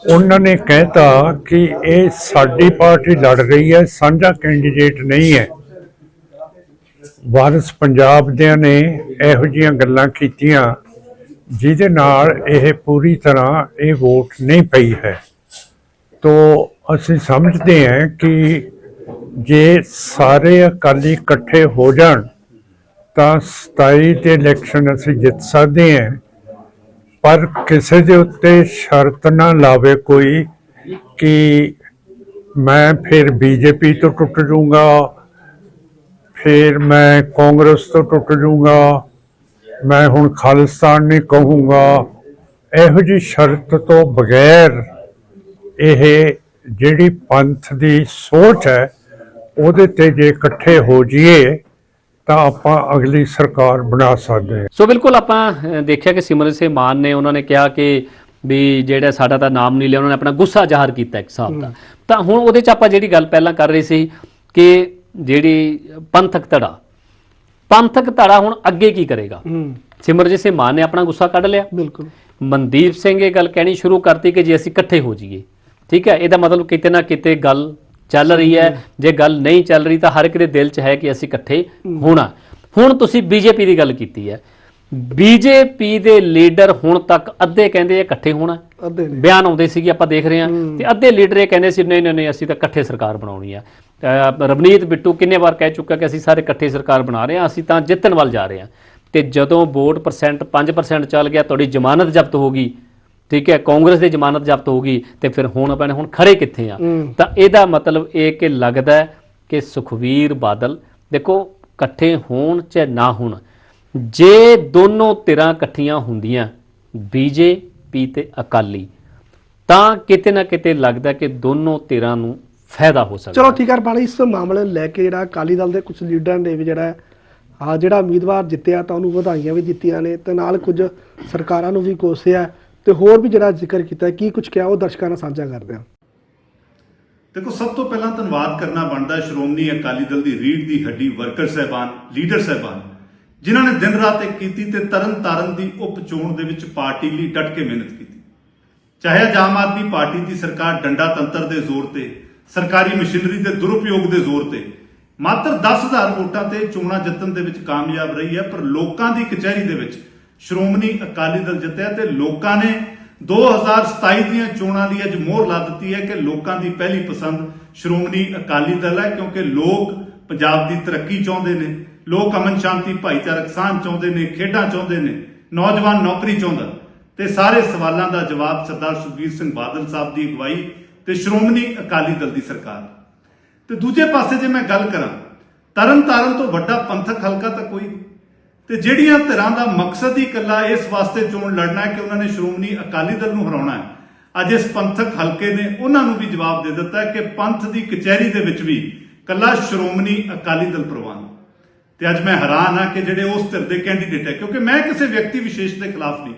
ਉਹਨਾਂ ਨੇ ਕਹਿਤਾ ਕਿ ਇਹ ਸਾਡੀ ਪਾਰਟੀ ਲੜ ਰਹੀ ਹੈ, ਸਾਂਝਾ ਕੈਂਡੀਡੇਟ ਨਹੀਂ ਹੈ। ਵਾਰਸ ਪੰਜਾਬ ਦਿਆਂ ਨੇ ਇਹੋ ਜਿਹੀਆਂ ਗੱਲਾਂ ਕੀਤੀਆਂ, ਜਿਹਦੇ ਨਾਲ ਇਹ ਪੂਰੀ ਤਰ੍ਹਾਂ ਇਹ ਵੋਟ ਨਹੀਂ ਪਈ ਹੈ। ਤੋ ਅਸੀਂ ਸਮਝਦੇ ਹਾਂ ਕਿ ਜੇ ਸਾਰੇ ਅਕਾਲੀ ਇਕੱਠੇ ਹੋ ਜਾਣ ਤਾਂ 27 'ਤੇ ਇਲੈਕਸ਼ਨ ਅਸੀਂ ਜਿੱਤ ਸਕਦੇ ਹਾਂ। ਪਰ ਕਿਸੇ ਦੇ ਉੱਤੇ ਸ਼ਰਤ ਨਾ ਲਾਵੇ ਕੋਈ ਕਿ ਮੈਂ ਫਿਰ ਬੀਜੇਪੀ ਤੋਂ ਟੁੱਟ ਜਾਊਂਗਾ, ਫਿਰ ਮੈਂ ਕਾਂਗਰਸ ਤੋਂ ਟੁੱਟ ਜਾਊਂਗਾ, ਮੈਂ ਹੁਣ ਖਾਲਿਸਤਾਨ ਨਹੀਂ ਕਹੂੰਗਾ। ਇਹੋ ਜੀ ਸ਼ਰਤ ਤੋਂ ਬਗੈਰ ਇਹ ਜਿਹੜੀ ਪੰਥ ਦੀ ਸੋਚ ਹੈ, ਉਹਦੇ ਤੇ ਜੇ ਇਕੱਠੇ ਹੋ ਜਾਈਏ ਤਾਂ ਆਪਾਂ ਅਗਲੀ ਸਰਕਾਰ ਬਣਾ ਸਕਦੇ ਹਾਂ। ਸੋ ਬਿਲਕੁਲ ਆਪਾਂ ਦੇਖਿਆ ਕਿ ਸਿਮਰਜੀਤ ਸਿੰਘ ਮਾਨ ਨੇ ਉਹਨਾਂ ਨੇ ਕਿਹਾ ਕਿ ਵੀ ਜਿਹੜਾ ਸਾਡਾ ਤਾਂ ਨਾਮ ਨਹੀਂ ਲਿਆ ਉਹਨਾਂ ਨੇ ਆਪਣਾ ਗੁੱਸਾ ਜ਼ਾਹਰ ਕੀਤਾ ਇੱਕ ਹਿਸਾਬ ਦਾ। ਤਾਂ ਹੁਣ ਉਹਦੇ ਚ ਆਪਾਂ ਜਿਹੜੀ ਗੱਲ ਪਹਿਲਾਂ ਕਰ ਰਹੇ ਸੀ ਕਿ ਜਿਹੜੀ ਪੰਥਕ ਧੜਾ ਪੰਥਕ ਧੜਾ ਹੁਣ ਅੱਗੇ ਕੀ ਕਰੇਗਾ? ਸਿਮਰਜੀਤ ਸਿੰਘ ਮਾਨ ਨੇ ਆਪਣਾ ਗੁੱਸਾ ਕੱਢ ਲਿਆ। ਬਿਲਕੁਲ। ਮਨਦੀਪ ਸਿੰਘ ਇਹ ਗੱਲ ਕਹਿਣੀ ਸ਼ੁਰੂ ਕਰਤੀ ਕਿ ਜੇ ਅਸੀਂ ਇਕੱਠੇ ਹੋ ਜਾਈਏ ਠੀਕ ਹੈ ਇਹਦਾ ਮਤਲਬ ਕਿਤੇ ਨਾ ਕਿਤੇ ਗੱਲ ਚੱਲ ਰਹੀ ਹੈ। ਜੇ ਗੱਲ ਨਹੀਂ ਚੱਲ ਰਹੀ ਤਾਂ ਹਰ ਇੱਕ ਦੇ ਦਿਲ 'ਚ ਹੈ ਕਿ ਅਸੀਂ ਇਕੱਠੇ ਹੋਣਾ। ਹੁਣ ਤੁਸੀਂ ਬੀਜੇਪੀ ਦੀ ਗੱਲ ਕੀਤੀ ਹੈ। ਬੀਜੇਪੀ ਦੇ ਲੀਡਰ ਹੁਣ ਤੱਕ ਅੱਧੇ ਕਹਿੰਦੇ ਆ ਇਕੱਠੇ ਹੋਣਾ। ਅੱਧੇ ਨੇ। ਬਿਆਨ ਆਉਂਦੇ ਸੀ ਕਿ ਆਪਾਂ ਦੇਖ ਰਹੇ ਹਾਂ। ਤੇ ਅੱਧੇ ਲੀਡਰ ਇਹ ਕਹਿੰਦੇ ਸੀ ਨਹੀਂ ਨਹੀਂ ਨਹੀਂ ਅਸੀਂ ਤਾਂ ਇਕੱਠੇ ਸਰਕਾਰ ਬਣਾਉਣੀ ਆ। ਰਵਨੀਤ ਬਿੱਟੂ ਕਿੰਨੇ ਵਾਰ ਕਹਿ ਚੁੱਕਾ ਕਿ ਅਸੀਂ ਸਾਰੇ ਇਕੱਠੇ ਸਰਕਾਰ ਬਣਾ ਰਹੇ ਹਾਂ ਅਸੀਂ ਤਾਂ ਜਿੱਤਣ ਵੱਲ ਜਾ ਰਹੇ ਹਾਂ। ਤੇ ਜਦੋਂ ਵੋਟ ਪਰਸੈਂਟ 5% ਚੱਲ ਗਿਆ ਤੁਹਾਡੀ ਜ਼ਮਾਨਤ ਜ਼ਬਤ ਹੋ ਗਈ। ਠੀਕ ਹੈ ਕਾਂਗਰਸ ਦੀ ਜ਼ਮਾਨਤ ਜ਼ਬਤ ਹੋ ਗਈ ਤੇ ਫਿਰ ਹੁਣ ਆਪਾਂ ਨੇ ਹੁਣ ਖੜੇ ਕਿੱਥੇ ਆ। ਤਾਂ ਇਹਦਾ ਮਤਲਬ ਇਹ ਕਿ ਲੱਗਦਾ ਕਿ ਸੁਖਵੀਰ ਬਾਦਲ ਦੇਖੋ ਇਕੱਠੇ ਹੋਣ ਚਾਹੇ ਨਾ ਹੋਣ ਜੇ ਦੋਨੋਂ ਧਿਰਾਂ ਇਕੱਠੀਆਂ ਹੁੰਦੀਆਂ ਬੀਜੇਪੀ ਤੇ ਅਕਾਲੀ ਤਾਂ ਕਿਤੇ ਨਾ ਕਿਤੇ ਲੱਗਦਾ ਕਿ ਦੋਨੋਂ ਧਿਰਾਂ ਨੂੰ ਫਾਇਦਾ ਹੋ ਸਕਦਾ ਚਲੋ ਠੀਕ ਹੈ ਬਾਣੀ ਇਸ ਮਾਮਲੇ ਨੂੰ ਲੈ ਕੇ ਜਿਹੜਾ ਅਕਾਲੀ ਦਲ ਦੇ ਕੁਝ ਲੀਡਰਾਂ ਨੇ ਵੀ ਜਿਹੜਾ ਆ ਜਿਹੜਾ ਉਮੀਦਵਾਰ ਜਿੱਤਿਆ ਤਾਂ ਉਹਨੂੰ ਵਧਾਈਆਂ ਵੀ ਦਿੱਤੀਆਂ ਨੇ ਤੇ ਨਾਲ ਕੁਝ ਸਰਕਾਰਾਂ ਨੂੰ ਵੀ ਕੋਸਿਆ। ਤੇ ਹੋਰ ਵੀ ਜਿਹੜਾ ਜ਼ਿਕਰ ਕੀਤਾ, ਕੀ ਕੁਝ ਕਿਹਾ, ਉਹ ਦਰਸ਼ਕਾਂ ਨਾਲ ਸਾਂਝਾ ਕਰਦੇ ਹਾਂ। ਦੇਖੋ, ਸਭ ਤੋਂ ਪਹਿਲਾਂ ਧੰਨਵਾਦ ਕਰਨਾ ਬਣਦਾ ਸ਼੍ਰੋਮਣੀ ਅਕਾਲੀ ਦਲ ਦੀ ਰੀੜ ਦੀ ਹੱਡੀ ਵਰਕਰ ਸਹਿਬਾਨ, ਲੀਡਰ ਸਹਿਬਾਨ, ਜਿਨ੍ਹਾਂ ਨੇ ਦਿਨ ਰਾਤ ਇੱਕ ਕੀਤੀ ਤੇ ਤਰਨ ਤਾਰਨ ਦੀ ਉਪ ਚੋਣ ਦੇ ਵਿੱਚ ਪਾਰਟੀ ਲਈ ਡਟ ਕੇ ਮਿਹਨਤ ਕੀਤੀ। ਚਾਹੇ ਅੱਜ ਆਮ ਆਦਮੀ ਪਾਰਟੀ ਦੀ ਸਰਕਾਰ ਡੰਡਾ ਤੰਤਰ ਦੇ ਜ਼ੋਰ ਤੇ, ਸਰਕਾਰੀ ਮਸ਼ੀਨਰੀ ਦੇ ਦੁਰਉਪਯੋਗ ਦੇ ਜ਼ੋਰ ਤੇ, ਮਾਤਰ 10000 ਵੋਟਾਂ ਤੇ ਚੋਣਾਂ ਜਿੱਤਣ ਦੇ ਵਿੱਚ ਕਾਮਯਾਬ ਰਹੀ ਹੈ, ਪਰ ਲੋਕਾਂ ਦੀ ਕਚਹਿਰੀ ਦੇ ਵਿੱਚ ਸ਼੍ਰੋਮਣੀ ਅਕਾਲੀ ਦਲ ਜਿੱਤਿਆ ਤੇ ਲੋਕਾਂ ਨੇ 2027 ਦੀਆਂ ਚੋਣਾਂ ਲਈ ਅੱਜ ਮੋਹਰ ਲਾ ਦਿੱਤੀ ਹੈ ਕਿ ਲੋਕਾਂ ਦੀ ਪਹਿਲੀ ਪਸੰਦ ਸ਼੍ਰੋਮਣੀ ਅਕਾਲੀ ਦਲ ਹੈ, ਕਿਉਂਕਿ ਲੋਕ ਪੰਜਾਬ ਦੀ ਤਰੱਕੀ ਚਾਹੁੰਦੇ ਨੇ, ਲੋਕ ਅਮਨ ਸ਼ਾਂਤੀ, ਭਾਈਚਾਰਕ ਸਾਂਝ ਚਾਹੁੰਦੇ ਨੇ, ਖੇਡਾਂ ਚਾਹੁੰਦੇ ਨੇ, ਨੌਜਵਾਨ ਨੌਕਰੀ ਚਾਹੁੰਦਾ। ਤੇ ਸਾਰੇ ਸਵਾਲਾਂ ਦਾ ਜਵਾਬ ਸਰਦਾਰ ਸੁਖਬੀਰ ਸਿੰਘ ਬਾਦਲ ਸਾਹਿਬ ਦੀ ਅਗਵਾਈ ਤੇ ਸ਼੍ਰੋਮਣੀ ਅਕਾਲੀ ਦਲ ਦੀ ਸਰਕਾਰ। ਤੇ ਦੂਜੇ ਪਾਸੇ ਜੇ ਮੈਂ ਗੱਲ ਕਰਾਂ, ਤਰਨਤਾਰਨ ਤੋਂ ਵੱਡਾ ਪੰਥਕ ਹਲਕਾ ਤਾਂ ਕੋਈ ਤੇ ਜਿਹੜੀਆਂ ਧਿਰਾਂ ਦਾ ਮਕਸਦ ਹੀ ਇਕੱਲਾ ਇਸ ਵਾਸਤੇ ਚੋਣ ਲੜਨਾ ਹੈ ਕਿ ਉਹਨਾਂ ਨੇ ਸ਼੍ਰੋਮਣੀ ਅਕਾਲੀ ਦਲ ਨੂੰ ਹਰਾਉਣਾ ਹੈ। ਅੱਜ ਇਸ ਪੰਥਕ ਹਲਕੇ ਨੇ ਉਹਨਾਂ ਨੂੰ ਵੀ ਜਵਾਬ ਦੇ ਦਿੱਤਾ ਕਿ ਪੰਥ ਦੀ ਕਚਹਿਰੀ ਦੇ ਵਿੱਚ ਵੀ ਇਕੱਲਾ ਸ਼੍ਰੋਮਣੀ ਅਕਾਲੀ ਦਲ ਪ੍ਰਵਾਨ ਤੇ ਅੱਜ ਮੈਂ ਹੈਰਾਨ ਆ ਕਿ ਜਿਹੜੇ ਉਸ ਧਿਰ ਦੇ ਕੈਂਡੀਡੇਟ ਹੈ, ਕਿਉਂਕਿ ਮੈਂ ਕਿਸੇ ਵਿਅਕਤੀ ਵਿਸ਼ੇਸ਼ ਦੇ ਖਿਲਾਫ ਨਹੀਂ।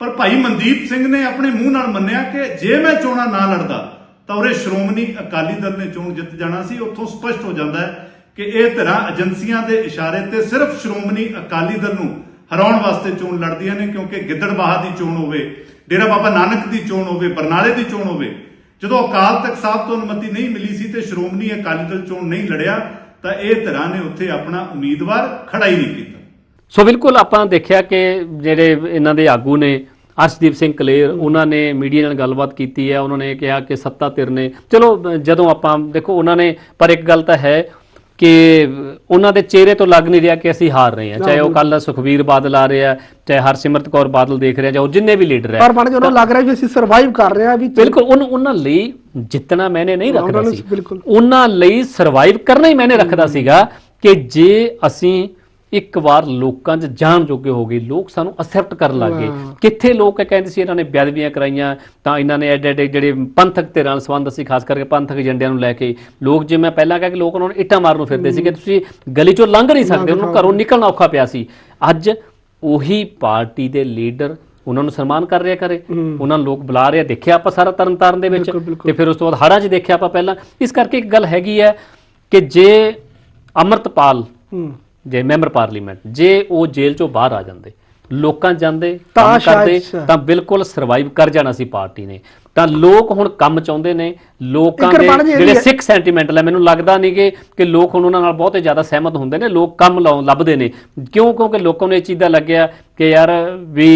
ਪਰ ਭਾਈ ਮਨਦੀਪ ਸਿੰਘ ਨੇ ਆਪਣੇ ਮੂੰਹ ਨਾਲ ਮੰਨਿਆ ਕਿ ਜੇ ਮੈਂ ਚੋਣਾਂ ਨਾ ਲੜਦਾ, ਤਾਂ ਉਰੇ ਸ਼੍ਰੋਮਣੀ ਅਕਾਲੀ ਦਲ ਨੇ ਚੋਣ ਜਿੱਤ ਜਾਣਾ ਸੀ, ਉੱਥੋਂ ਸਪਸ਼ਟ ਹੋ ਜਾਂਦਾ ਹੈ ਕਿ ਇਹ ਧਿਰਾਂ ਏਜੰਸੀਆਂ ਦੇ ਇਸ਼ਾਰੇ ਤੇ ਸਿਰਫ ਸ਼੍ਰੋਮਣੀ ਅਕਾਲੀ ਦਲ ਨੂੰ ਹਰਾਉਣ ਵਾਸਤੇ ਚੋਣ ਲੜਦੀਆਂ ਨੇ, ਕਿਉਂਕਿ ਗਿੱਦੜਬਾਹਾ ਦੀ ਚੋਣ ਹੋਵੇ, ਡੇਰਾ ਬਾਬਾ ਨਾਨਕ ਦੀ ਚੋਣ ਹੋਵੇ, ਬਰਨਾਲੇ ਦੀ ਚੋਣ ਹੋਵੇ, ਜਦੋਂ ਅਕਾਲ ਤਖਤ ਸਾਹਿਬ ਤੋਂ ਅਨੁਮਤੀ ਨਹੀਂ ਮਿਲੀ ਸੀ ਤੇ ਸ਼੍ਰੋਮਣੀ ਅਕਾਲੀ ਦਲ ਚੋਣ ਨਹੀਂ ਲੜਿਆ, ਤਾਂ ਇਹ ਧਿਰਾਂ ਨੇ ਉੱਥੇ ਆਪਣਾ ਉਮੀਦਵਾਰ ਖੜਾ ਹੀ ਨਹੀਂ ਕੀਤਾ। ਸੋ ਬਿਲਕੁਲ ਆਪਾਂ ਦੇਖਿਆ ਕਿ ਜਿਹੜੇ ਇਹਨਾਂ ਦੇ ਆਗੂ ਨੇ, ਅਰਸ਼ਦੀਪ ਸਿੰਘ ਕਲੇਰ, ਉਹਨਾਂ ਨੇ ਮੀਡੀਆ ਨਾਲ ਗੱਲਬਾਤ ਕੀਤੀ ਹੈ, ਉਹਨਾਂ ਨੇ ਕਿਹਾ ਕਿ ਸੱਤਾ ਧਿਰ ਨੇ। ਚਲੋ, ਜਦੋਂ ਆਪਾਂ ਦੇਖੋ, ਉਹਨਾਂ ਨੇ, ਪਰ ਇੱਕ ਗੱਲ ਤਾਂ ਹੈ ਕਿ ਉਹਨਾਂ ਦੇ ਚਿਹਰੇ ਤੋਂ ਲੱਗ ਨਹੀਂ ਰਿਹਾ ਕਿ ਅਸੀਂ ਹਾਰ ਰਹੇ ਹਾਂ। ਚਾਹੇ ਉਹ ਕੱਲ ਸੁਖਵੀਰ ਬਾਦਲ ਆ ਰਿਹਾ ਚਾਹੇ ਹਰਸਿਮਰਤ ਕੌਰ ਬਾਦਲ ਦੇਖ ਰਿਹਾ ਜਾਂ ਉਹ ਜਿੰਨੇ ਵੀ ਲੀਡਰ ਹੈ। ਪਰ ਬਣ ਜਦੋਂ ਲੱਗ ਰਿਹਾ ਵੀ ਅਸੀਂ ਸਰਵਾਈਵ ਕਰ ਰਹੇ ਹਾਂ ਵੀ ਬਿਲਕੁਲ ਉਹਨਾਂ ਉਹਨਾਂ ਲਈ ਜਿੱਤਣਾ ਮੈਨੇ ਨਹੀਂ ਰੱਖਦਾ ਉਹਨਾਂ ਸੀ। ਉਹਨਾਂ ਲਈ ਸਰਵਾਈਵ ਕਰਨਾ ਹੀ ਮੈਨੇ ਰੱਖਦਾ ਸੀਗਾ ਕਿ ਜੇ ਅਸੀਂ ਇੱਕ ਵਾਰ ਲੋਕਾਂ 'ਚ ਜਾਣ ਜੋਗੇ ਹੋ ਗਏ ਲੋਕ ਸਾਨੂੰ ਅਸੈਪਟ ਕਰਨ ਲੱਗ ਗਏ। ਕਿੱਥੇ ਲੋਕ ਕਹਿੰਦੇ ਸੀ ਇਹਨਾਂ ਨੇ ਬੇਅਦਬੀਆਂ ਕਰਾਈਆਂ ਤਾਂ ਇਹਨਾਂ ਨੇ ਐਡੇ ਐਡੇ ਜਿਹੜੇ ਪੰਥਕ ਤੇ ਨਾਲ ਸੰਬੰਧ ਸੀ ਖਾਸ ਕਰਕੇ ਪੰਥਕ ਏਜੰਡਿਆਂ ਨੂੰ ਲੈ ਕੇ ਲੋਕ ਜੇ ਮੈਂ ਪਹਿਲਾਂ ਕਿਹਾ ਕਿ ਲੋਕ ਉਹਨਾਂ ਨੂੰ ਇੱਟਾਂ ਮਾਰਨ ਨੂੰ ਫਿਰਦੇ ਸੀ ਕਿ ਤੁਸੀਂ ਗਲੀ 'ਚੋਂ ਲੰਘ ਨਹੀਂ ਸਕਦੇ ਉਹਨਾਂ ਨੂੰ ਘਰੋਂ ਨਿਕਲਣਾ ਔਖਾ ਪਿਆ ਸੀ। ਅੱਜ ਉਹੀ ਪਾਰਟੀ ਦੇ ਲੀਡਰ ਉਹਨਾਂ ਨੂੰ ਸਨਮਾਨ ਕਰ ਰਿਹਾ ਕਰੇ। ਉਹਨਾਂ ਨੂੰ ਲੋਕ ਬੁਲਾ ਰਿਹਾ ਦੇਖਿਆ ਆਪਾਂ ਸਾਰਾ ਤਰਨ ਤਾਰਨ ਦੇ ਵਿੱਚ। ਤੇ ਫਿਰ ਉਸ ਤੋਂ ਬਾਅਦ ਹੜ੍ਹਾਂ 'ਚ ਦੇਖਿਆ ਆਪਾਂ ਪਹਿਲਾਂ। ਇਸ ਕਰਕੇ ਇੱਕ ਗੱਲ ਹੈਗੀ ਹੈ ਕਿ ਜੇ ਅਮਰਤਪਾਲ ਜੇ ਮੈਂਬਰ ਪਾਰਲੀਮੈਂਟ ਜੇ ਉਹ ਜੇਲ੍ਹ ਚੋਂ ਬਾਹਰ ਆ ਜਾਂਦੇ ਲੋਕਾਂ ਜਾਂਦੇ ਤਾਂ ਕੰਮ ਕਰਦੇ ਤਾਂ ਬਿਲਕੁਲ ਸਰਵਾਈਵ ਕਰ ਜਾਣਾ ਸੀ ਪਾਰਟੀ ਨੇ। ਤਾਂ ਲੋਕ ਹੁਣ ਕੰਮ ਚਾਹੁੰਦੇ ਨੇ ਲੋਕਾਂ ਦੇ ਜਿਹੜੇ ਸਿੱਖ ਸੈਂਟੀਮੈਂਟਲ ਹੈ ਮੈਨੂੰ ਲੱਗਦਾ ਨਹੀਂ ਕਿ ਕਿ ਲੋਕ ਹੁਣ ਉਹਨਾਂ ਨਾਲ ਬਹੁਤੇ ਜ਼ਿਆਦਾ ਸਹਿਮਤ ਹੁੰਦੇ ਨੇ ਲੋਕ ਕੰਮ ਲਾਉਣ ਲੱਭਦੇ ਨੇ। ਕਿਉਂ? ਕਿਉਂਕਿ ਲੋਕਾਂ ਨੂੰ ਇਹ ਚੀਜ਼ ਦਾ ਲੱਗਿਆ ਕਿ ਯਾਰ ਵੀ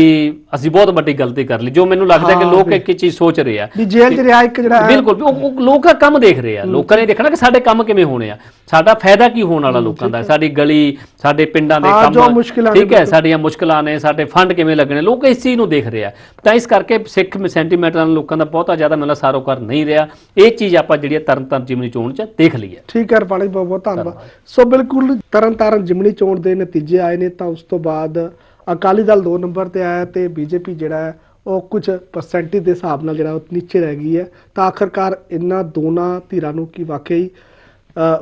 ਅਸੀਂ ਬਹੁਤ ਵੱਡੀ ਗਲਤੀ ਕਰ ਲਈ ਜੋ ਮੈਨੂੰ ਲੱਗਦਾ ਕਿ ਲੋਕ ਇੱਕ ਹੀ ਚੀਜ਼ ਸੋਚ ਰਹੇ ਆ। ਵੀ ਜੇਲ੍ਹ 'ਚ ਰਿਹਾ ਇੱਕ ਜਿਹੜਾ ਬਿਲਕੁਲ ਉਹ ਲੋਕ ਦਾ ਕੰਮ ਦੇਖ ਰਹੇ ਆ। ਲੋਕਾਂ ਨੇ ਦੇਖਣਾ ਕਿ ਸਾਡੇ ਕੰਮ ਕਿਵੇਂ ਹੋਣੇ ਆ। ਸਾਡਾ ਫਾਇਦਾ ਕੀ ਹੋਣ ਵਾਲਾ ਲੋਕਾਂ ਦਾ? ਸਾਡੀ ਗਲੀ ਸਾਡੇ ਪਿੰਡਾਂ ਦੇ ਕੰਮ ਠੀਕ ਹੈ। ਸਾਡੀਆਂ ਮੁਸ਼ਕਲਾਂ ਨੇ ਸਾਡੇ ਫੰਡ ਕਿਵੇਂ ਲੱਗਣੇ? ਲੋਕ ਇਸ ਚੀਜ਼ ਨੂੰ ਦੇਖ ਰਹੇ ਆ। ਤਾਂ ਇਸ ਕਰਕੇ ਸਿੱਖ ਸੈਂਟੀਮੈਂਟ ਲੋਕਾਂ ਦਾ ਬਹੁਤਾ ਜ਼ਿਆਦਾ ਮੈਨੂੰ ਸਾਰੋਕਾਰ ਨਹੀਂ ਰਿਹਾ। ਇਹ ਚੀਜ਼ ਆਪਾਂ ਜਿਹੜੀ ਹੈ ਤਰਨ ਤਾਰਨ ਜਿਮਨੀ ਚੋਣ ਚ ਦੇਖ ਲਈ ਹੈ। ਠੀਕ ਹੈ ਰਪਾਲ, ਬਹੁਤ ਬਹੁਤ ਧੰਨਵਾਦ। ਸੋ ਬਿਲਕੁਲ ਤਰਨਤਾਰਨ ਜਿਮਨੀ ਚੋਣ ਦੇ ਨਤੀਜੇ ਆਏ ਨੇ, ਤਾਂ ਉਸ ਤੋਂ ਬਾਅਦ ਅਕਾਲੀ ਦਲ 2 ਨੰਬਰ ਤੇ ਆਇਆ ਤੇ ਬੀਜੇਪੀ ਜਿਹੜਾ ਹੈ, ਉਹ ਕੁਝ ਪਰਸੈਂਟੇਜ ਦੇ ਹਿਸਾਬ ਨਾਲ ਜਿਹੜਾ ਉਹ ਨੀਚੇ ਰਹਿ ਗਈ ਹੈ। ਤਾਂ ਆਖਰਕਾਰ ਇਹਨਾਂ ਦੋਨਾਂ ਧਿਰਾਂ ਨੂੰ ਕੀ ਵਾਕਈ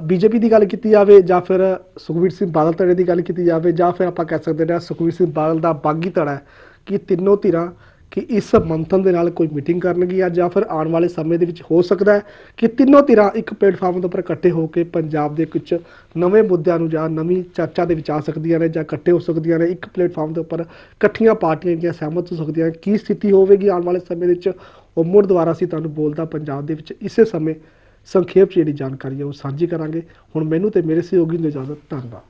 ਬੀਜੇਪੀ ਦੀ ਗੱਲ ਕੀਤੀ ਜਾਵੇ ਜਾਂ ਫਿਰ ਸੁਖਵੀਰ ਸਿੰਘ ਬਾਦਲ ਧੜੇ ਦੀ ਗੱਲ ਕੀਤੀ ਜਾਵੇ ਜਾਂ ਫਿਰ ਆਪਾਂ ਕਹਿ ਸਕਦੇ ਹਾਂ ਸੁਖਵੀਰ ਸਿੰਘ ਬਾਦਲ ਦਾ ਬਾਗੀ ਧੜਾ ਹੈ ਕਿ ਤਿੰਨੋਂ ਧਿਰਾਂ ਕਿ ਇਸ ਮੰਥਨ ਦੇ ਨਾਲ ਕੋਈ ਮੀਟਿੰਗ ਕਰਨਗੀਆਂ ਜਾਂ ਫਿਰ ਆਉਣ ਵਾਲੇ ਸਮੇਂ ਦੇ ਵਿੱਚ ਹੋ ਸਕਦਾ ਹੈ ਕਿ ਤਿੰਨੋਂ ਧਿਰਾਂ ਇੱਕ ਪਲੇਟਫਾਰਮ ਦੇ ਉੱਪਰ ਇਕੱਠੇ ਹੋ ਕੇ ਪੰਜਾਬ ਦੇ ਕੁਝ ਨਵੇਂ ਮੁੱਦਿਆਂ ਨੂੰ ਜਾਂ ਨਵੀਂ ਚਰਚਾ ਦੇ ਵਿੱਚ ਆ ਸਕਦੀਆਂ ਨੇ ਜਾਂ ਇਕੱਠੇ ਹੋ ਸਕਦੀਆਂ ਨੇ, ਇੱਕ ਪਲੇਟਫਾਰਮ ਦੇ ਉੱਪਰ ਇਕੱਠੀਆਂ ਪਾਰਟੀਆਂ ਜਿਹੜੀਆਂ ਸਹਿਮਤ ਹੋ ਸਕਦੀਆਂ ਕੀ ਸਥਿਤੀ ਹੋਵੇਗੀ ਆਉਣ ਵਾਲੇ ਸਮੇਂ ਦੇ ਵਿੱਚ, ਉਹ ਮੁੜ ਦੁਬਾਰਾ ਅਸੀਂ ਤੁਹਾਨੂੰ ਬੋਲਦਾ ਪੰਜਾਬ ਦੇ ਵਿੱਚ ਇਸੇ ਸਮੇਂ ਸੰਖੇਪ 'ਚ ਜਿਹੜੀ ਜਾਣਕਾਰੀ ਹੈ ਉਹ ਸਾਂਝੀ ਕਰਾਂਗੇ। ਹੁਣ ਮੈਨੂੰ ਤੇ ਮੇਰੇ ਸਹਿਯੋਗੀ ਨੂੰ ਇਜਾਜ਼ਤ, ਧੰਨਵਾਦ।